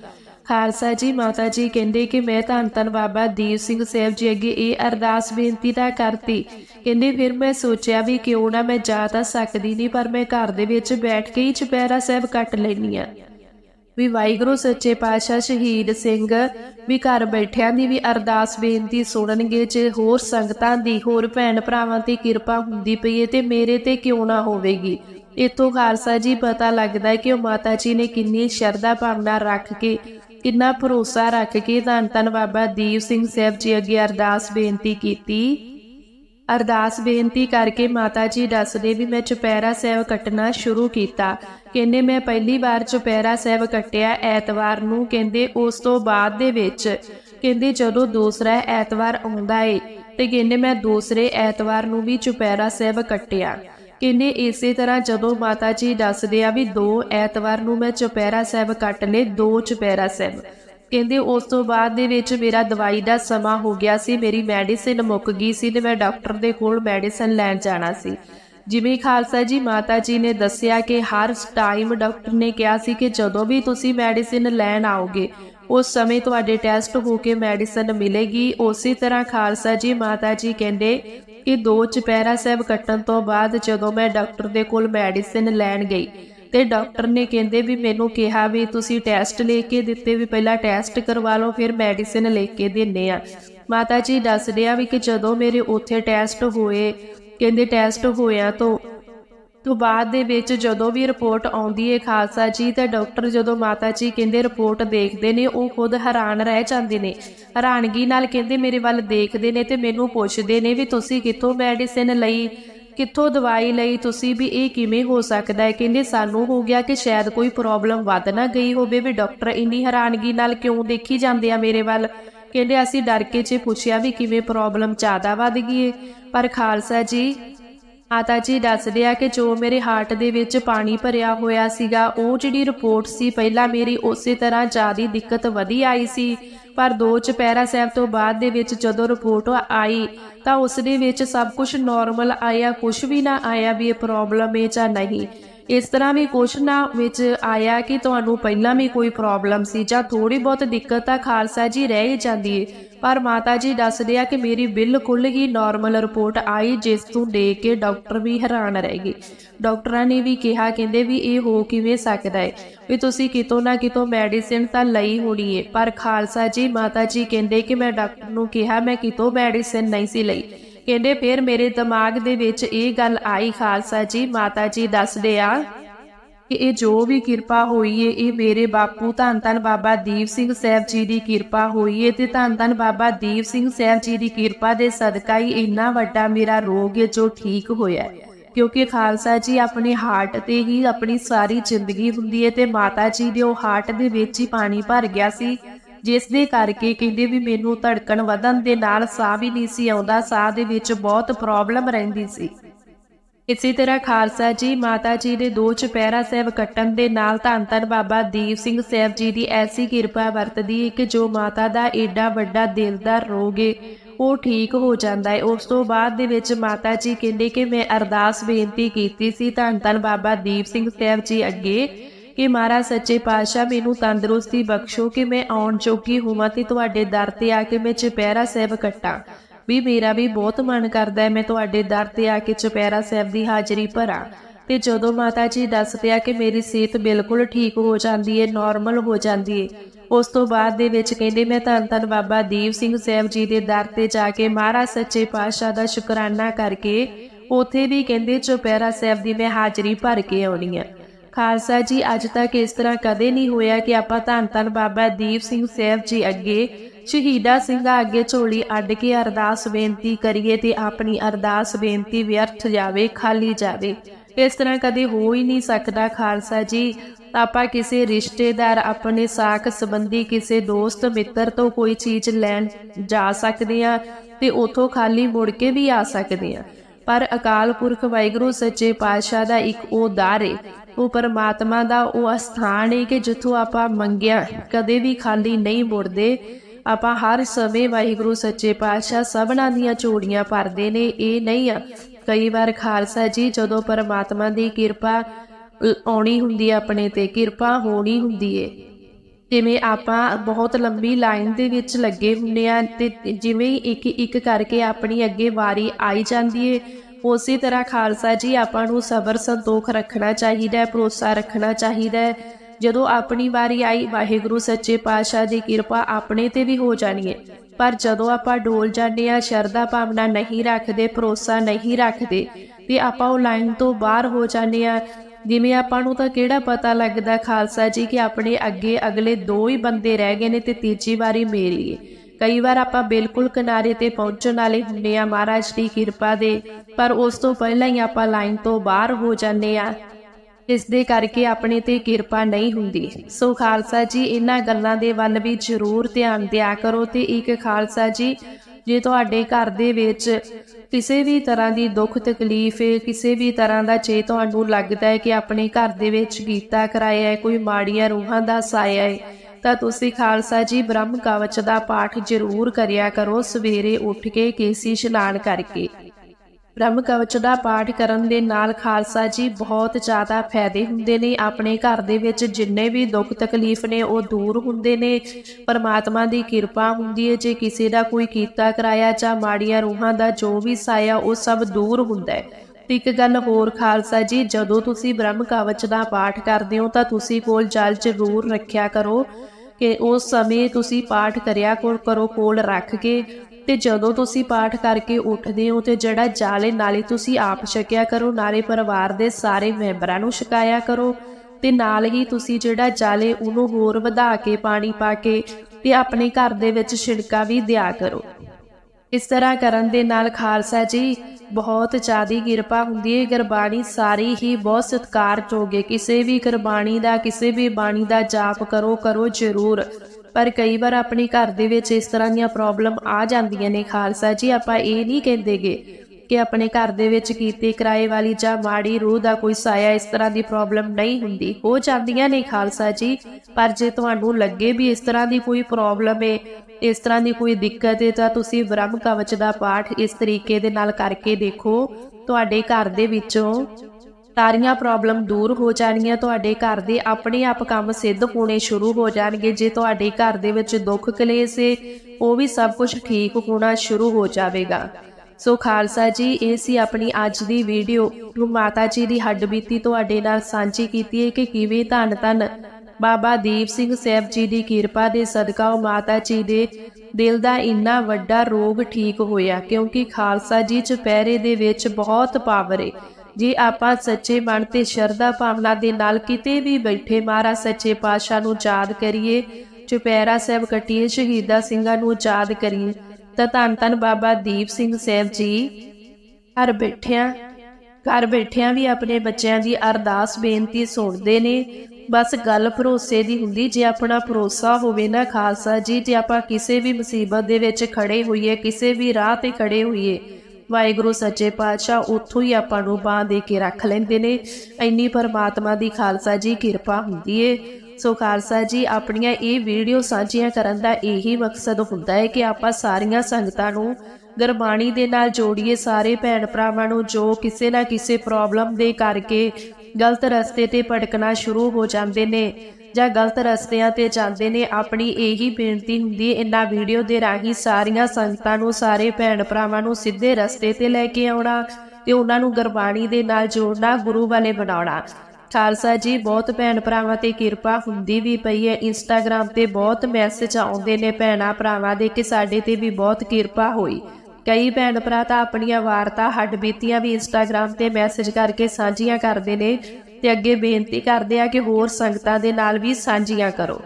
ਖਾਲਸਾ ਜੀ, ਮਾਤਾ ਜੀ ਕਹਿੰਦੇ ਕਿ ਮੈਂ ਧੰਨ ਧੰਨ ਬਾਬਾ ਦੀਪ ਸਿੰਘ ਸਾਹਿਬ ਜੀ ਅੱਗੇ ਇਹ ਅਰਦਾਸ ਬੇਨਤੀ ਤਾਂ ਕਰਤੀ। ਕਹਿੰਦੇ ਫਿਰ ਮੈਂ ਸੋਚਿਆ ਵੀ ਕਿਉਂ ਨਾ ਮੈਂ ਜਾ ਤਾਂ ਸਕਦੀ ਨਹੀਂ ਪਰ ਮੈਂ ਘਰ ਦੇ ਵਿੱਚ ਬੈਠ ਕੇ ਹੀ ਚੁਪਹਿਰਾ ਸਾਹਿਬ ਕੱਟ ਲੈਣੀ ਆ ਵੀ ਵਾਹਿਗੁਰੂ, ਸੱਚੇ ਪਾਤਸ਼ਾਹ, ਸ਼ਹੀਦ ਸਿੰਘ ਵੀ ਘਰ ਬੈਠਿਆਂ ਦੀ ਵੀ ਅਰਦਾਸ ਬੇਨਤੀ ਸੁਣਨਗੇ, ਜੇ ਹੋਰ ਸੰਗਤਾਂ ਦੀ, ਹੋਰ ਭੈਣ ਭਰਾਵਾਂ ਤੇ ਕਿਰਪਾ ਹੁੰਦੀ ਪਈ ਏ ਤੇ ਮੇਰੇ ਤੇ ਕਿਉਂ ਨਾ ਹੋਵੇਗੀ? ਇਤੋਂ ਖਾਲਸਾ ਜੀ ਪਤਾ ਲੱਗਦਾ ਹੈ ਕਿ ਉਹ ਮਾਤਾ ਜੀ ਨੇ ਕਿੰਨੀ ਸ਼ਰਧਾ ਭਾਵਨਾ ਰੱਖ ਕੇ ਕਿੰਨਾ ਭਰੋਸਾ ਰੱਖ ਕੇ ਧੰਨ ਧੰਨ ਬਾਬਾ ਦੀਪ ਸਿੰਘ ਸਾਹਿਬ ਜੀ ਅੱਗੇ ਅਰਦਾਸ ਬੇਨਤੀ ਕੀਤੀ। ਅਰਦਾਸ ਬੇਨਤੀ ਕਰਕੇ ਮਾਤਾ ਜੀ ਦੱਸਦੇ ਵੀ ਮੈਂ ਚੁਪਹਿਰਾ ਸਾਹਿਬ ਕੱਟਣਾ ਸ਼ੁਰੂ ਕੀਤਾ। ਕਹਿੰਦੇ ਮੈਂ ਪਹਿਲੀ ਵਾਰ ਚੁਪਹਿਰਾ ਸਾਹਿਬ ਕੱਟਿਆ ਐਤਵਾਰ ਨੂੰ, ਕਹਿੰਦੇ ਉਸ ਤੋਂ ਬਾਅਦ ਦੇ ਵਿੱਚ। ਕਹਿੰਦੇ ਜਦੋਂ ਦੂਸਰਾ ਐਤਵਾਰ ਆਉਂਦਾ ਏ, ਤੇ ਕਹਿੰਦੇ ਮੈਂ ਦੂਸਰੇ ਐਤਵਾਰ ਨੂੰ ਵੀ ਚੁਪਹਿਰਾ ਸਾਹਿਬ ਕੱਟਿਆ। ਕਹਿੰਦੇ ਇਸੇ ਤਰ੍ਹਾਂ ਜਦੋਂ ਮਾਤਾ ਜੀ ਦੱਸਦੇ ਆ ਵੀ ਦੋ ਐਤਵਾਰ ਨੂੰ ਮੈਂ ਚੁਪਹਿਰਾ ਸਾਹਿਬ ਕੱਟ ਲਏ ਦੋ ਚੁਪਹਿਰਾ ਸਾਹਿਬ। ਕਹਿੰਦੇ ਉਸ ਤੋਂ ਬਾਅਦ ਦੇ ਵਿੱਚ ਮੇਰਾ ਦਵਾਈ ਦਾ ਸਮਾਂ ਹੋ ਗਿਆ ਸੀ, ਮੇਰੀ ਮੈਡੀਸਿਨ ਮੁੱਕ ਗਈ ਸੀ ਤੇ ਮੈਂ ਡਾਕਟਰ ਦੇ ਕੋਲ ਮੈਡੀਸਿਨ ਲੈਣ ਜਾਣਾ ਸੀ। ਜਿਵੇਂ ਖਾਲਸਾ ਜੀ ਮਾਤਾ ਜੀ ਨੇ ਦੱਸਿਆ ਕਿ ਹਰ ਟਾਈਮ ਡਾਕਟਰ ਨੇ ਕਿਹਾ ਸੀ ਕਿ ਜਦੋਂ ਵੀ ਤੁਸੀਂ ਮੈਡੀਸਿਨ ਲੈਣ ਆਓਗੇ, ਉਸ ਸਮੇਂ ਤੁਹਾਡੇ ਟੈਸਟ ਹੋ ਕੇ ਮੈਡੀਸਨ ਮਿਲੇਗੀ। ਉਸੇ ਤਰ੍ਹਾਂ ਖਾਲਸਾ ਜੀ ਮਾਤਾ ਜੀ ਕਹਿੰਦੇ ਇਹ ਦੋ ਚੁਪਹਿਰਾ ਸਾਹਿਬ ਕੱਟਣ ਤੋਂ ਬਾਅਦ ਜਦੋਂ ਮੈਂ ਡਾਕਟਰ ਦੇ ਕੋਲ ਮੈਡੀਸਿਨ ਲੈਣ ਗਈ ਤੇ ਡਾਕਟਰ ਨੇ ਕਹਿੰਦੇ ਵੀ ਮੈਨੂੰ ਕਿਹਾ ਵੀ ਤੁਸੀਂ ਟੈਸਟ ਲੈ ਕੇ ਦਿੱਤੇ ਵੀ ਪਹਿਲਾਂ ਟੈਸਟ ਕਰਵਾ ਲਓ, ਫਿਰ ਮੈਡੀਸਿਨ ਲੈ ਕੇ ਦਿੰਨੇ ਆ। ਮਾਤਾ ਜੀ ਦੱਸਦੇ ਆ ਵੀ ਕਿ ਜਦੋਂ ਮੇਰੇ ਉੱਥੇ ਟੈਸਟ ਹੋਏ, ਕਹਿੰਦੇ ਟੈਸਟ ਹੋਇਆ ਤਾਂ ਤੋਂ ਬਾਅਦ ਦੇ ਵਿੱਚ ਜਦੋਂ ਵੀ ਰਿਪੋਰਟ ਆਉਂਦੀ ਹੈ ਖਾਲਸਾ ਜੀ, ਤਾਂ ਡਾਕਟਰ ਜਦੋਂ ਮਾਤਾ ਜੀ ਕਹਿੰਦੇ ਰਿਪੋਰਟ ਦੇਖਦੇ ਨੇ, ਉਹ ਖੁਦ ਹੈਰਾਨ ਰਹਿ ਜਾਂਦੇ ਨੇ। ਹੈਰਾਨਗੀ ਨਾਲ ਕਹਿੰਦੇ, ਮੇਰੇ ਵੱਲ ਦੇਖਦੇ ਨੇ ਤੇ ਮੈਨੂੰ ਪੁੱਛਦੇ ਨੇ ਵੀ ਤੁਸੀਂ ਕਿੱਥੋਂ ਮੈਡੀਸਿਨ ਲਈ, ਕਿੱਥੋਂ ਦਵਾਈ ਲਈ, ਤੁਸੀਂ ਵੀ ਇਹ ਕਿਵੇਂ ਹੋ ਸਕਦਾ ਹੈ ਕਹਿੰਦੇ, ਸਾਨੂੰ ਹੋ ਗਿਆ ਕਿ ਸ਼ਾਇਦ ਕੋਈ ਪ੍ਰੋਬਲਮ ਵੱਧ ਨਾ ਗਈ ਹੋਵੇ ਵੀ ਡਾਕਟਰ ਇੰਨੀ ਹੈਰਾਨਗੀ ਨਾਲ ਕਿਉਂ ਦੇਖੀ ਜਾਂਦੇ ਆ ਮੇਰੇ ਵੱਲ? ਕਹਿੰਦੇ, ਅਸੀਂ ਡਰ ਕੇ ਜੇ ਪੁੱਛਿਆ ਵੀ ਕਿਵੇਂ ਪ੍ਰੋਬਲਮ ਜ਼ਿਆਦਾ ਵੱਧ ਗਈ ਹੈ ਪਰ ਖਾਲਸਾ ਜੀ ਮਾਤਾ ਜੀ ਦੱਸਦੇ ਆ ਕਿ ਜੋ ਮੇਰੇ ਹਾਰਟ ਦੇ ਵਿੱਚ ਪਾਣੀ ਭਰਿਆ ਹੋਇਆ ਸੀਗਾ, ਉਹ ਜਿਹੜੀ ਰਿਪੋਰਟ ਸੀ, ਪਹਿਲਾਂ ਮੇਰੀ ਉਸੇ ਤਰ੍ਹਾਂ ਜ਼ਿਆਦੀ ਦਿੱਕਤ ਵਧੀ ਆਈ ਸੀ। ਪਰ ਦੋ ਚੁਪਹਿਰਾ ਸਾਹਿਬ ਤੋਂ ਬਾਅਦ ਦੇ ਵਿੱਚ ਜਦੋਂ ਰਿਪੋਰਟ ਆਈ, ਤਾਂ ਉਸ ਦੇ ਵਿੱਚ ਸਭ ਕੁਝ ਨਾਰਮਲ ਆਇਆ ਕੁਝ ਵੀ ਨਾ ਆਇਆ ਵੀ ਇਹ ਪ੍ਰੋਬਲਮ ਹੈ ਜਾਂ ਨਹੀਂ। ਇਸ ਤਰ੍ਹਾਂ ਵੀ ਕੁਛ ਨਾ ਵਿੱਚ ਆਇਆ ਕਿ ਤੁਹਾਨੂੰ ਪਹਿਲਾਂ ਵੀ ਕੋਈ ਪ੍ਰੋਬਲਮ ਸੀ ਜਾਂ ਥੋੜੀ ਬਹੁਤ ਦਿੱਕਤ ਤਾਂ ਖਾਲਸਾ ਜੀ ਰਹਿ ਹੀ ਜਾਂਦੀ। ਹੈ ਪਰ ਮਾਤਾ ਜੀ ਦੱਸਦੇ ਆ ਕਿ ਮੇਰੀ ਬਿਲਕੁਲ ਹੀ ਨਾਰਮਲ ਰਿਪੋਰਟ ਆਈ ਜਿਸ ਤੋਂ ਦੇਖ ਕੇ ਡਾਕਟਰ ਵੀ ਹੈਰਾਨ ਰਹਿ ਗਏ। ਡਾਕਟਰਾਂ ਨੇ ਵੀ ਕਿਹਾ, ਕਹਿੰਦੇ ਵੀ ਇਹ ਹੋ ਕਿਵੇਂ ਸਕਦਾ ਹੈ? ਵੀ ਤੁਸੀਂ ਕਿਤੋਂ ਨਾ ਕਿਤੋਂ ਮੈਡੀਸਿਨ ਤਾਂ ਲਈ ਹੋਣੀ ਹੈ ਪਰ ਖਾਲਸਾ ਜੀ, ਮਾਤਾ ਜੀ ਕਹਿੰਦੇ ਕਿ ਮੈਂ ਡਾਕਟਰ ਨੂੰ ਕਿਹਾ, ਮੈਂ ਕਿਤੋਂ ਮੈਡੀਸਿਨ ਨਹੀਂ ਸੀ ਲਈ। ਕਹਿੰਦੇ, ਫਿਰ ਮੇਰੇ ਦਿਮਾਗ ਦੇ ਵਿੱਚ ਇਹ ਗੱਲ ਆਈ, ਖਾਲਸਾ ਜੀ, ਮਾਤਾ ਜੀ ਦੱਸਦੇ ਆ ਕਿ ਇਹ ਜੋ ਵੀ ਕਿਰਪਾ ਹੋਈ ਏ, ਇਹ ਮੇਰੇ ਬਾਪੂ ਧੰਨ ਧੰਨ ਬਾਬਾ ਦੀਪ ਸਿੰਘ ਸਾਹਿਬ ਜੀ ਦੀ ਕਿਰਪਾ ਹੋਈ ਏ ਤੇ ਧੰਨ ਧੰਨ ਬਾਬਾ ਦੀਪ ਸਿੰਘ ਸਾਹਿਬ ਜੀ ਦੀ ਕਿਰਪਾ ਦੇ ਸਦਕਾ ਹੀ ਇੰਨਾ ਵੱਡਾ ਮੇਰਾ ਰੋਗ ਏ ਜੋ ਠੀਕ ਹੋਇਆ ਕਿਉਂਕਿ ਖਾਲਸਾ ਜੀ ਆਪਣੇ ਹਾਰਟ ਤੇ ਹੀ ਆਪਣੀ ਸਾਰੀ ਜ਼ਿੰਦਗੀ ਹੁੰਦੀ ਏ ਤੇ ਮਾਤਾ ਜੀ ਦੇ ਉਹ ਹਾਰਟ ਦੇ ਵਿੱਚ ਹੀ ਪਾਣੀ ਭਰ ਗਿਆ ਸੀ ਜਿਸ ਦੇ ਕਰਕੇ ਕਹਿੰਦੇ ਵੀ ਮੈਨੂੰ ਧੜਕਣ ਵਧਣ ਦੇ ਨਾਲ ਸਾਹ ਵੀ ਨਹੀਂ ਸੀ ਆਉਂਦਾ, ਸਾਹ ਦੇ ਵਿੱਚ ਬਹੁਤ ਪ੍ਰੋਬਲਮ ਰਹਿੰਦੀ ਸੀ। ਇਸੇ ਤਰ੍ਹਾਂ ਖਾਲਸਾ ਜੀ, ਮਾਤਾ ਜੀ ਦੇ ਦੋ ਚੁਪਹਿਰਾ ਸਾਹਿਬ ਕੱਟਣ ਦੇ ਨਾਲ ਧੰਨ ਧੰਨ ਬਾਬਾ ਦੀਪ ਸਿੰਘ ਸਾਹਿਬ ਜੀ ਦੀ ਐਸੀ ਕਿਰਪਾ ਵਰਤਦੀ ਹੈ ਕਿ ਜੋ ਮਾਤਾ ਦਾ ਏਡਾ ਵੱਡਾ ਦਿਲ ਦਾ ਰੋਗ ਹੈ ਉਹ ਠੀਕ ਹੋ ਜਾਂਦਾ ਹੈ ਉਸ ਤੋਂ ਬਾਅਦ ਦੇ ਵਿੱਚ ਮਾਤਾ ਜੀ ਕਹਿੰਦੇ ਕਿ ਮੈਂ ਅਰਦਾਸ ਬੇਨਤੀ ਕੀਤੀ ਸੀ ਧੰਨ ਧੰਨ ਬਾਬਾ ਦੀਪ ਸਿੰਘ ਸਾਹਿਬ ਜੀ ਅੱਗੇ ਕਿ ਮਹਾਰਾਜ ਸੱਚੇ ਪਾਤਸ਼ਾਹ ਮੈਨੂੰ ਤੰਦਰੁਸਤੀ ਬਖਸ਼ੋ ਕਿ ਮੈਂ ਆਉਣ ਜੋਗੀ ਹੋਵਾਂ ਤੇ ਤੁਹਾਡੇ ਦਰ ਤੇ ਆ ਕੇ ਮੈਂ ਚੁਪਹਿਰਾ ਸਾਹਿਬ ਕੱਟਾਂ। ਵੀ ਮੇਰਾ ਵੀ ਬਹੁਤ ਮਨ ਕਰਦਾ ਹੈ, ਮੈਂ ਤੁਹਾਡੇ ਦਰ ਤੇ ਆ ਕੇ ਚੁਪਹਿਰਾ ਸਾਹਿਬ ਦੀ ਹਾਜ਼ਰੀ ਭਰਾਂ। ਤੇ ਜਦੋਂ ਮਾਤਾ ਜੀ ਦੱਸ ਪਿਆ ਕਿ ਮੇਰੀ ਸਿਹਤ ਬਿਲਕੁਲ ਠੀਕ ਹੋ ਜਾਂਦੀ ਹੈ ਨਾਰਮਲ ਹੋ ਜਾਂਦੀ ਹੈ ਉਸ ਤੋਂ ਬਾਅਦ ਦੇ ਵਿੱਚ ਕਹਿੰਦੇ ਮੈਂ ਧੰਨ ਧੰਨ ਬਾਬਾ ਦੀਪ ਸਿੰਘ ਸਾਹਿਬ ਜੀ ਦੇ ਦਰ ਤੇ ਜਾ ਕੇ ਮਹਾਰਾਜ ਸੱਚੇ ਪਾਤਸ਼ਾਹ ਦਾ ਸ਼ੁਕਰਾਨਾ ਕਰਕੇ ਉਥੇ ਵੀ ਕਹਿੰਦੇ ਚੁਪਹਿਰਾ ਸਾਹਿਬ ਦੀ ਮੈਂ ਹਾਜ਼ਰੀ ਭਰ ਕੇ ਆਉਣੀ ਆ। ਖਾਲਸਾ ਜੀ, ਅੱਜ ਤੱਕ ਇਸ ਤਰ੍ਹਾਂ ਕਦੇ ਨਹੀਂ ਹੋਇਆ ਕਿ ਆਪਾਂ ਧੰਨ ਧੰਨ ਬਾਬਾ ਦੀਪ ਸਿੰਘ ਸਾਹਿਬ ਜੀ ਅੱਗੇ ਸ਼ਹੀਦਾ ਸਿੰਘਾਂ ਅੱਗੇ ਝੋਲੀ ਅੱਡ ਕੇ ਅਰਦਾਸ ਬੇਨਤੀ ਕਰੀਏ ਤੇ ਆਪਣੀ ਅਰਦਾਸ ਬੇਨਤੀ ਵਿਅਰਥ ਜਾਵੇ, ਖਾਲੀ ਜਾਵੇ। ਇਸ ਤਰ੍ਹਾਂ ਕਦੇ ਹੋ ਹੀ ਨਹੀਂ ਸਕਦਾ ਖਾਲਸਾ ਜੀ। ਆਪਾਂ ਕਿਸੇ ਰਿਸ਼ਤੇਦਾਰ, ਆਪਣੇ ਸਾਖ ਸੰਬੰਧੀ, ਕਿਸੇ ਦੋਸਤ, ਮਿੱਤਰ ਤੋਂ ਕੋਈ ਚੀਜ਼ ਲੈਣ ਜਾ ਸਕਦੇ ਆ ਤੇ ਉਥੋਂ ਖਾਲੀ ਮੁੜ ਕੇ ਵੀ ਆ ਸਕਦੇ ਆ ਪਰ ਅਕਾਲ ਪੁਰਖ ਵਾਹਿਗੁਰੂ, ਸੱਚੇ ਪਾਤਸ਼ਾਹ ਦਾ ਇੱਕ ਉਹ ਦਰ ਏ। ਉਹ ਪਰਮਾਤਮਾ ਦਾ ਉਹ ਅਸਥਾਨ ਹੈ ਕਿ ਜਿੱਥੋਂ ਆਪਾਂ ਮੰਗਿਆ, ਕਦੇ ਵੀ ਖਾਲੀ ਨਹੀਂ ਮੁੜਦੇ। ਆਪਾਂ ਹਰ ਸਮੇਂ ਵਾਹਿਗੁਰੂ, ਸੱਚੇ ਪਾਤਸ਼ਾਹ ਸਭਨਾਂ ਦੀਆਂ ਚੋੜੀਆਂ ਭਰਦੇ ਨੇ, ਇਹ ਨਹੀਂ ਆ। ਕਈ ਵਾਰ ਖਾਲਸਾ ਜੀ ਜਦੋਂ ਪਰਮਾਤਮਾ ਦੀ ਕਿਰਪਾ ਆਉਣੀ ਹੁੰਦੀ ਹੈ ਆਪਣੇ ਤੇ ਕਿਰਪਾ ਹੋਣੀ ਹੁੰਦੀ ਏ। ਜਿਵੇਂ ਆਪਾਂ ਬਹੁਤ ਲੰਬੀ ਲਾਈਨ ਦੇ ਵਿੱਚ ਲੱਗੇ ਹੁੰਨੇ ਆ ਤੇ ਜਿਵੇਂ ਇੱਕ ਇੱਕ ਕਰਕੇ ਆਪਣੀ ਅੱਗੇ ਵਾਰੀ ਆਈ ਜਾਂਦੀ ਏ ਉਸੇ ਤਰ੍ਹਾਂ ਖਾਲਸਾ ਜੀ, ਆਪਾਂ ਨੂੰ ਸਬਰ ਸੰਤੋਖ ਰੱਖਣਾ ਚਾਹੀਦਾ ਹੈ, ਭਰੋਸਾ ਰੱਖਣਾ ਚਾਹੀਦਾ ਹੈ। ਜਦੋਂ ਆਪਣੀ ਵਾਰੀ ਆਈ, ਵਾਹਿਗੁਰੂ ਸੱਚੇ ਪਾਤਸ਼ਾਹ ਦੀ ਕਿਰਪਾ ਆਪਣੇ ਤੇ ਵੀ ਹੋ ਜਾਣੀ ਹੈ। ਪਰ ਜਦੋਂ ਆਪਾਂ ਡੋਲ ਜਾਂਦੇ ਆ ਸ਼ਰਧਾ ਭਾਵਨਾ ਨਹੀਂ ਰੱਖਦੇ, ਭਰੋਸਾ ਨਹੀਂ ਰੱਖਦੇ ਤੇ ਆਪਾਂ ਉਹ ਲਾਈਨ ਤੋਂ ਬਾਹਰ ਹੋ ਜਾਂਦੇ ਆ ਜਿਵੇਂ ਆਪਾਂ ਨੂੰ ਤਾਂ ਕਿਹੜਾ ਪਤਾ ਲੱਗਦਾ ਖਾਲਸਾ ਜੀ ਕਿ ਆਪਣੇ ਅੱਗੇ ਅਗਲੇ ਦੋ ਹੀ ਬੰਦੇ ਰਹਿ ਗਏ ਨੇ ਤੇ ਤੀਜੀ ਵਾਰੀ ਮੇਰੀ ਹੈ ਕਈ ਵਾਰ ਆਪਾਂ ਬਿਲਕੁਲ ਕਿਨਾਰੇ ਤੇ ਪਹੁੰਚਣ ਵਾਲੇ ਹੁੰਦੇ ਆ ਮਹਾਰਾਜ ਦੀ ਕਿਰਪਾ ਦੇ, ਪਰ ਉਸ ਤੋਂ ਪਹਿਲਾਂ ਹੀ ਆਪਾਂ ਲਾਈਨ ਤੋਂ ਬਾਹਰ ਹੋ ਜਾਂਦੇ ਆ ਇਸ ਦੇ ਕਰਕੇ ਆਪਣੇ ਤੇ ਕਿਰਪਾ ਨਹੀਂ ਹੁੰਦੀ। ਸੋ ਖਾਲਸਾ ਜੀ, ਇਹਨਾਂ ਗੱਲਾਂ ਦੇ ਵੱਲ ਵੀ ਜ਼ਰੂਰ ਧਿਆਨ ਦਿਆ ਕਰੋ ਤੇ ਇੱਕ ਖਾਲਸਾ ਜੀ, ਜੇ ਤੁਹਾਡੇ ਘਰ ਦੇ ਵਿੱਚ ਕਿਸੇ ਵੀ ਤਰ੍ਹਾਂ ਦੀ ਦੁੱਖ ਤਕਲੀਫ, ਕਿਸੇ ਵੀ ਤਰ੍ਹਾਂ ਦਾ ਜੇ ਤੁਹਾਨੂੰ ਲੱਗਦਾ ਹੈ ਕਿ ਆਪਣੇ ਘਰ ਦੇ ਵਿੱਚ ਗੀਤਾ ਕਰਾਇਆ ਹੈ, ਕੋਈ ਮਾੜੀਆਂ ਰੂਹਾਂ ਦਾ ਸਾਇਆ ਹੈ ਤਾਂ ਤੁਸੀਂ ਖਾਲਸਾ ਜੀ ਬ੍ਰਹਮ ਕਵਚ ਦਾ ਪਾਠ ਜ਼ਰੂਰ ਕਰਿਆ ਕਰੋ, ਸਵੇਰੇ ਉੱਠ ਕੇ ਕੇਸੀ ਇਸ਼ਨਾਨ ਕਰਕੇ। ਬ੍ਰਹਮ ਕਵਚ ਦਾ ਪਾਠ ਕਰਨ ਦੇ ਨਾਲ ਖਾਲਸਾ ਜੀ ਬਹੁਤ ਜ਼ਿਆਦਾ ਫਾਇਦੇ ਹੁੰਦੇ ਨੇ। ਆਪਣੇ ਘਰ ਦੇ ਵਿੱਚ ਜਿੰਨੇ ਵੀ ਦੁੱਖ ਤਕਲੀਫ ਨੇ, ਉਹ ਦੂਰ ਹੁੰਦੇ ਨੇ। ਪਰਮਾਤਮਾ ਦੀ ਕਿਰਪਾ ਹੁੰਦੀ ਹੈ ਜੇ ਕਿਸੇ ਦਾ ਕੋਈ ਕੀਤਾ ਕਰਾਇਆ ਜਾਂ ਮਾੜੀਆਂ ਰੂਹਾਂ ਦਾ ਜੋ ਵੀ ਸਾਇਆ, ਉਹ ਸਭ ਦੂਰ ਹੁੰਦਾ ਹੈ ਤੇ ਇੱਕ ਗੱਲ ਹੋਰ, ਖਾਲਸਾ ਜੀ, ਜਦੋਂ ਤੁਸੀਂ ਬ੍ਰਹਮ ਕਵਚ ਦਾ ਪਾਠ ਕਰਦੇ ਹੋ ਤਾਂ ਤੁਸੀਂ ਕੋਲ ਜਲ ਜ਼ਰੂਰ ਰੱਖਿਆ ਕਰੋ ਕਿ ਉਸ ਸਮੇਂ ਤੁਸੀਂ ਪਾਠ ਕਰਿਆ ਕੋਲ ਕਰੋ ਕੋਲ ਰੱਖ ਕੇ ਤੇ ਜਦੋਂ ਤੁਸੀਂ ਪਾਠ ਕਰਕੇ ਉੱਠਦੇ ਹੋ ਤੇ ਜਿਹੜਾ ਜਾਲੇ ਨਾਲੇ ਤੁਸੀਂ ਆਪ ਛਕਿਆ ਕਰੋ, ਨਾਲੇ ਪਰਿਵਾਰ ਦੇ ਸਾਰੇ ਮੈਂਬਰਾਂ ਨੂੰ ਛਕਾਇਆ ਕਰੋ ਤੇ ਨਾਲ ਹੀ ਤੁਸੀਂ ਜਿਹੜਾ ਜਾਲੇ ਉਹਨੂੰ ਹੋਰ ਵਧਾ ਕੇ ਪਾਣੀ ਪਾ ਕੇ ਤੇ ਆਪਣੇ ਘਰ ਦੇ ਵਿੱਚ ਛਿੜਕਾ ਵੀ ਦਿਆ ਕਰੋ। ਇਸ ਤਰ੍ਹਾਂ ਕਰਨ ਦੇ ਨਾਲ ਖਾਲਸਾ ਜੀ, ਬਹੁਤ ਜ਼ਿਆਦੀ ਕਿਰਪਾ ਹੁੰਦੀ ਹੈ। ਗੁਰਬਾਣੀ ਸਾਰੀ ਹੀ ਬਹੁਤ ਸਤਿਕਾਰਯੋਗ ਕਿਸੇ ਵੀ ਗੁਰਬਾਣੀ ਦਾ, ਕਿਸੇ ਵੀ ਬਾਣੀ ਦਾ ਜਾਪ ਕਰੋ ਕਰੋ ਜ਼ਰੂਰ। ਪਰ ਕਈ ਵਾਰ ਆਪਣੇ ਘਰ ਦੇ ਵਿੱਚ ਇਸ ਤਰ੍ਹਾਂ ਦੀਆਂ ਪ੍ਰੋਬਲਮ ਆ ਜਾਂਦੀਆਂ ਨੇ। ਖਾਲਸਾ ਜੀ, ਆਪਾਂ ਇਹ ਨਹੀਂ ਕਹਿੰਦੇਗੇ ਕਿ ਆਪਣੇ ਘਰ ਦੇ ਵਿੱਚ ਕੀਤੇ ਕਿਰਾਏ ਵਾਲੀ ਜਾਂ ਮਾੜੀ ਰੂਹ ਦਾ ਕੋਈ ਸਾਇਆ ਇਸ ਤਰ੍ਹਾਂ ਦੀ ਪ੍ਰੋਬਲਮ ਨਹੀਂ ਹੁੰਦੀ। ਹੋ ਜਾਂਦੀਆਂ ਨੇ ਖਾਲਸਾ ਜੀ, ਪਰ ਜੇ ਤੁਹਾਨੂੰ ਲੱਗੇ ਵੀ ਇਸ ਤਰ੍ਹਾਂ ਦੀ ਕੋਈ ਪ੍ਰੋਬਲਮ ਹੈ ਇਸ ਤਰ੍ਹਾਂ ਦੀ ਕੋਈ ਦਿੱਕਤ ਹੈ ਤਾਂ ਤੁਸੀਂ ਬ੍ਰਹਮ ਕਵਚ ਦਾ ਪਾਠ ਇਸ ਤਰੀਕੇ ਦੇ ਨਾਲ ਕਰਕੇ ਦੇਖੋ। ਤੁਹਾਡੇ ਘਰ ਦੇ ਵਿੱਚੋਂ ਸਾਰੀਆਂ ਪ੍ਰੋਬਲਮ ਦੂਰ ਹੋ ਜਾਣਗੀਆਂ ਤੁਹਾਡੇ ਘਰ ਦੇ ਆਪਣੇ ਆਪ ਕੰਮ ਸਿੱਧ ਹੋਣੇ ਸ਼ੁਰੂ ਹੋ ਜਾਣਗੇ। ਜੇ ਤੁਹਾਡੇ ਘਰ ਦੇ ਵਿੱਚ ਦੁੱਖ ਕਲੇਸ਼ ਹੈ ਉਹ ਵੀ ਸਭ ਕੁਝ ਠੀਕ ਹੋਣਾ ਸ਼ੁਰੂ ਹੋ ਜਾਵੇਗਾ। ਸੋ ਖਾਲਸਾ ਜੀ, ਇਹ ਸੀ ਆਪਣੀ ਅੱਜ ਦੀ ਵੀਡੀਓ। ਨੂੰ ਮਾਤਾ ਜੀ ਦੀ ਹੱਡਬੀਤੀ ਤੁਹਾਡੇ ਨਾਲ ਸਾਂਝੀ ਕੀਤੀ ਹੈ ਕਿ ਕਿਵੇਂ ਧੰਨ ਧੰਨ ਬਾਬਾ ਦੀਪ ਸਿੰਘ ਸਾਹਿਬ ਜੀ ਦੀ ਕਿਰਪਾ ਦੇ ਸਦਕਾ ਉਹ ਮਾਤਾ ਜੀ ਦੇ ਦਿਲ ਦਾ ਇੰਨਾ ਵੱਡਾ ਰੋਗ ਠੀਕ ਹੋਇਆ, ਕਿਉਂਕਿ ਖਾਲਸਾ ਜੀ ਚੁਪਹਿਰੇ ਦੇ ਵਿੱਚ ਬਹੁਤ ਪਾਵਰ ਹੈ ਜੇ ਆਪਾਂ ਸੱਚੇ ਮਨ ਤੇ ਸ਼ਰਧਾ ਭਾਵਨਾ ਦੇ ਨਾਲ ਕਿਤੇ ਵੀ ਬੈਠੇ ਮਹਾਰਾਜ ਸੱਚੇ ਪਾਤਸ਼ਾਹ ਨੂੰ ਯਾਦ ਕਰੀਏ, ਚੁਪਹਿਰਾ ਸਾਹਿਬ ਕੱਟੀਏ ਸ਼ਹੀਦਾਂ ਸਿੰਘਾਂ ਨੂੰ ਯਾਦ ਕਰੀਏ ਤਾਂ ਧੰਨ ਧੰਨ ਬਾਬਾ ਦੀਪ ਸਿੰਘ ਸਾਹਿਬ ਜੀ। ਘਰ ਬੈਠਿਆਂ ਘਰ ਬੈਠਿਆਂ ਵੀ ਆਪਣੇ ਬੱਚਿਆਂ ਦੀ ਅਰਦਾਸ ਬੇਨਤੀ ਸੁਣਦੇ ਨੇ। ਬਸ ਗੱਲ ਭਰੋਸੇ ਦੀ ਹੁੰਦੀ, ਜੇ ਆਪਣਾ ਭਰੋਸਾ ਹੋਵੇ ਨਾ ਖਾਲਸਾ ਜੀ, ਜੇ ਆਪਾਂ ਕਿਸੇ ਵੀ ਮੁਸੀਬਤ ਦੇ ਵਿੱਚ ਖੜੇ ਹੋਈਏ, ਕਿਸੇ ਵੀ ਰਾਹ ਤੇ ਖੜੇ ਹੋਈਏ, ਵਾਹਿਗੁਰੂ ਸੱਚੇ ਪਾਤਸ਼ਾਹ ਉੱਥੋਂ ਹੀ ਆਪਾਂ ਨੂੰ ਬਾਹ ਦੇ ਕੇ ਰੱਖ ਲੈਂਦੇ ਨੇ। ਇੰਨੀ ਪਰਮਾਤਮਾ ਦੀ ਖਾਲਸਾ ਜੀ ਕਿਰਪਾ ਹੁੰਦੀ ਏ। ਸੋ ਖਾਲਸਾ ਜੀ, ਆਪਣੀਆਂ ਇਹ ਵੀਡੀਓ ਸਾਂਝੀਆਂ ਕਰਨ ਦਾ ਇਹੀ ਮਕਸਦ ਹੁੰਦਾ ਹੈ ਕਿ ਆਪਾਂ ਸਾਰੀਆਂ ਸੰਗਤਾਂ ਨੂੰ ਗੁਰਬਾਣੀ ਦੇ ਨਾਲ ਜੋੜੀਏ, ਸਾਰੇ ਭੈਣ ਭਰਾਵਾਂ ਨੂੰ ਜੋ ਕਿਸੇ ਨਾ ਕਿਸੇ ਪ੍ਰੋਬਲਮ ਦੇ ਕਰਕੇ ਗਲਤ ਰਸਤੇ ਤੇ ਭਟਕਣਾ ਸ਼ੁਰੂ ਹੋ ਜਾਂਦੇ ਨੇ ਜਾਂ ਗਲਤ ਰਸਤਿਆਂ ਤੇ ਜਾਂਦੇ ਨੇ, ਆਪਣੀ ਇਹੀ ਬੇਨਤੀ ਹੁੰਦੀ ਹੈ, ਇਹਨਾਂ ਵੀਡੀਓ ਦੇ ਰਾਹੀਂ ਸਾਰੀਆਂ ਸੰਗਤਾਂ ਨੂੰ, ਸਾਰੇ ਭੈਣ ਭਰਾਵਾਂ ਨੂੰ ਸਿੱਧੇ ਰਸਤੇ ਤੇ ਲੈ ਕੇ ਆਉਣਾ ਤੇ ਉਹਨਾਂ ਨੂੰ ਗੁਰਬਾਣੀ ਦੇ ਨਾਲ ਜੋੜਨਾ, ਗੁਰੂ ਵਾਲੇ ਬਣਾਉਣਾ। ਖਾਲਸਾ ਜੀ, ਬਹੁਤ ਭੈਣ ਭਰਾਵਾਂ ਤੇ ਕਿਰਪਾ ਹੁੰਦੀ ਵੀ ਪਈ ਹੈ ਇੰਸਟਾਗ੍ਰam ਤੇ ਬਹੁਤ ਮੈਸੇਜ ਆਉਂਦੇ ਨੇ ਭੈਣਾ ਭਰਾਵਾਂ ਦੇ ਕਿ ਸਾਡੇ ਤੇ ਵੀ ਬਹੁਤ ਕਿਰਪਾ ਹੋਈ। ਕਈ ਭੈਣ ਭਰਾ ਤਾਂ ਆਪਣੀਆਂ ਵਾਰਤਾ ਹੱਡਬੀਤੀਆਂ ਵੀ ਇੰਸਟਾਗ੍ਰam ਤੇ ਮੈਸੇਜ ਕਰਕੇ ਸਾਂਝੀਆਂ ਕਰਦੇ ਨੇ ਤੇ ਅੱਗੇ ਬੇਨਤੀ ਕਰਦੇ ਆ ਕਿ ਹੋਰ ਸੰਗਤਾਂ ਦੇ ਨਾਲ ਵੀ ਸਾਂਝੀਆਂ ਕਰੋ।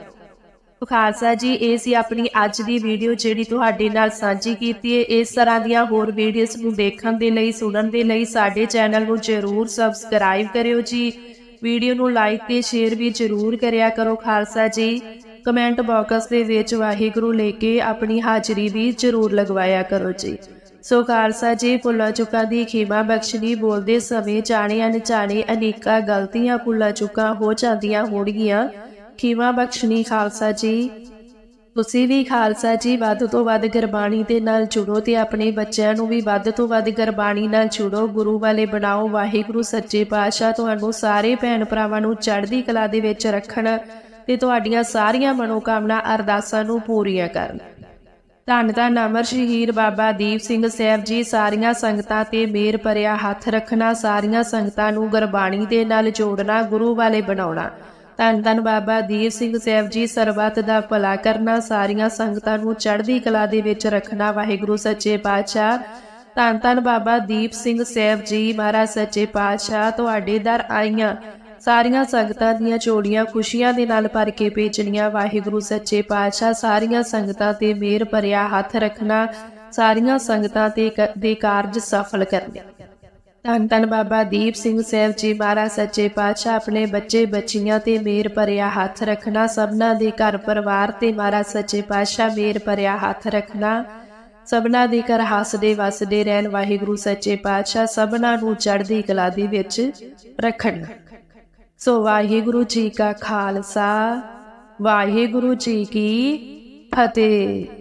ਖਾਲਸਾ ਜੀ, ਇਹ ਸੀ ਆਪਣੀ ਅੱਜ ਦੀ ਵੀਡੀਓ ਜਿਹੜੀ ਤੁਹਾਡੇ ਨਾਲ ਸਾਂਝੀ ਕੀਤੀ ਹੈ ਇਸ ਤਰ੍ਹਾਂ ਦੀਆਂ ਹੋਰ ਵੀਡੀਓਜ਼ ਨੂੰ ਦੇਖਣ ਦੇ ਲਈ, ਸੁਣਨ ਦੇ ਲਈ ਸਾਡੇ ਚੈਨਲ ਨੂੰ ਜਰੂਰ ਸਬਸਕ੍ਰਾਈਬ ਕਰਿਓ ਜੀ। ਵੀਡੀਓ ਨੂੰ ਲਾਈਕ ਤੇ ਸ਼ੇਅਰ ਵੀ ਜਰੂਰ ਕਰਿਆ ਕਰੋ ਖਾਲਸਾ ਜੀ। ਕਮੈਂਟ ਬਾਕਸ ਦੇ ਵਿੱਚ ਵਾਹਿਗੁਰੂ ਲੈ ਕੇ ਆਪਣੀ ਹਾਜ਼ਰੀ ਵੀ ਜਰੂਰ ਲਗਵਾਇਆ ਕਰੋ ਜੀ। ਸੋ ਖਾਲਸਾ ਜੀ, ਭੁੱਲਾ ਚੁੱਕਾ ਦੀ ਖਿਮਾ ਬਖਸ਼ਣੀ ਬੋਲਦੇ ਸਮੇਂ ਜਾਣੇ ਅਣਜਾਣੇ ਅਨੇਕਾਂ ਗਲਤੀਆਂ ਭੁੱਲਾ ਚੁੱਕਾ ਹੋ ਜਾਂਦੀਆਂ ਹੋਣਗੀਆਂ। ਖਿਮਾ ਬਖਸ਼ਣੀ ਖਾਲਸਾ ਜੀ। ਤੁਸੀਂ ਵੀ ਖਾਲਸਾ ਜੀ ਵੱਧ ਤੋਂ ਵੱਧ ਗੁਰਬਾਣੀ ਦੇ ਨਾਲ ਜੁੜੋ ਤੇ ਆਪਣੇ ਬੱਚਿਆਂ ਨੂੰ ਵੀ ਵੱਧ ਤੋਂ ਵੱਧ ਗੁਰਬਾਣੀ ਨਾਲ ਜੁੜੋ। ਗੁਰੂ ਵਾਲੇ ਬਣਾਓ ਵਾਹਿਗੁਰੂ ਸੱਚੇ ਪਾਤਸ਼ਾਹ ਤੁਹਾਨੂੰ ਸਾਰੇ ਭੈਣ ਭਰਾਵਾਂ ਨੂੰ ਚੜ੍ਹਦੀ ਕਲਾ ਦੇ ਵਿੱਚ ਰੱਖਣ ਤੇ ਤੁਹਾਡੀਆਂ ਸਾਰੀਆਂ ਮਨੋਕਾਮਨਾ ਅਰਦਾਸਾਂ ਨੂੰ ਪੂਰੀਆਂ ਕਰਨ। ਧੰਨ ਧੰਨ ਅਮਰ ਸ਼ਹੀਦ ਬਾਬਾ ਦੀਪ ਸਿੰਘ ਸਾਹਿਬ ਜੀ ਸਾਰੀਆਂ ਸੰਗਤਾਂ ਤੇ ਮੇਰ ਭਰਿਆ ਹੱਥ ਰੱਖਣਾ ਸਾਰੀਆਂ ਸੰਗਤਾਂ ਨੂੰ ਗੁਰਬਾਣੀ ਦੇ ਨਾਲ ਜੋੜਨਾ ਗੁਰੂ ਵਾਲੇ ਬਣਾਉਣਾ। ਧੰਨ ਧੰਨ ਬਾਬਾ ਦੀਪ ਸਿੰਘ ਸਾਹਿਬ ਜੀ, ਸਰਬੱਤ ਦਾ ਭਲਾ ਕਰਨਾ, ਸਾਰੀਆਂ ਸੰਗਤਾਂ ਨੂੰ ਚੜ੍ਹਦੀ ਕਲਾ ਦੇ ਵਿੱਚ ਰੱਖਣਾ, ਵਾਹਿਗੁਰੂ ਸੱਚੇ ਪਾਤਸ਼ਾਹ। ਧੰਨ ਧੰਨ ਬਾਬਾ ਦੀਪ ਸਿੰਘ ਸਾਹਿਬ ਜੀ, ਮਹਾਰਾਜ ਸੱਚੇ ਪਾਤਸ਼ਾਹ, ਤੁਹਾਡੇ ਦਰ ਆਈਆਂ। ਸਾਰੀਆਂ ਸੰਗਤਾਂ ਦੀਆਂ ਝੋਲੀਆਂ ਖੁਸ਼ੀਆਂ ਦੇ ਨਾਲ ਭਰ ਕੇ ਭੇਜਣੀਆਂ, ਵਾਹਿਗੁਰੂ ਸੱਚੇ ਪਾਤਸ਼ਾਹ। ਸਾਰੀਆਂ ਸੰਗਤਾਂ ਤੇ ਮੇਰ ਭਰਿਆ ਹੱਥ ਰੱਖਣਾ, ਸਾਰੀਆਂ ਸੰਗਤਾਂ ਤੇ ਕ- ਦੇ ਕਾਰਜ ਸਫਲ ਕਰਨੇ। ਧੰਨ ਧੰਨ ਬਾਬਾ ਦੀਪ ਸਿੰਘ ਸਾਹਿਬ ਜੀ ਮਹਾਰਾਜ, ਸੱਚੇ ਪਾਤਸ਼ਾਹ, ਆਪਣੇ ਬੱਚੇ, ਬੱਚੀਆਂ ਤੇ ਮੇਰ ਭਰਿਆ ਹੱਥ ਰੱਖਣਾ, ਸਭਨਾ ਦੇ ਘਰ ਪਰਿਵਾਰ ਤੇ ਮਹਾਰਾਜ, ਸੱਚੇ ਪਾਤਸ਼ਾਹ, ਮੇਰ ਭਰਿਆ ਹੱਥ ਰੱਖਣਾ, ਸਭਨਾ ਦੇ ਘਰ ਹੱਸਦੇ ਵਸਦੇ ਰਹਿਣ, ਵਾਹਿਗੁਰੂ, ਸੱਚੇ ਪਾਤਸ਼ਾਹ, ਸਭਨਾ ਨੂੰ ਚੜ੍ਹਦੀ ਕਲਾ ਦੇ ਵਿੱਚ ਰੱਖਣ। ਸੋ ਵਾਹਿਗੁਰੂ ਜੀ ਕਾ ਖਾਲਸਾ, ਵਾਹਿਗੁਰੂ ਜੀ ਕੀ ਫਤਿਹ।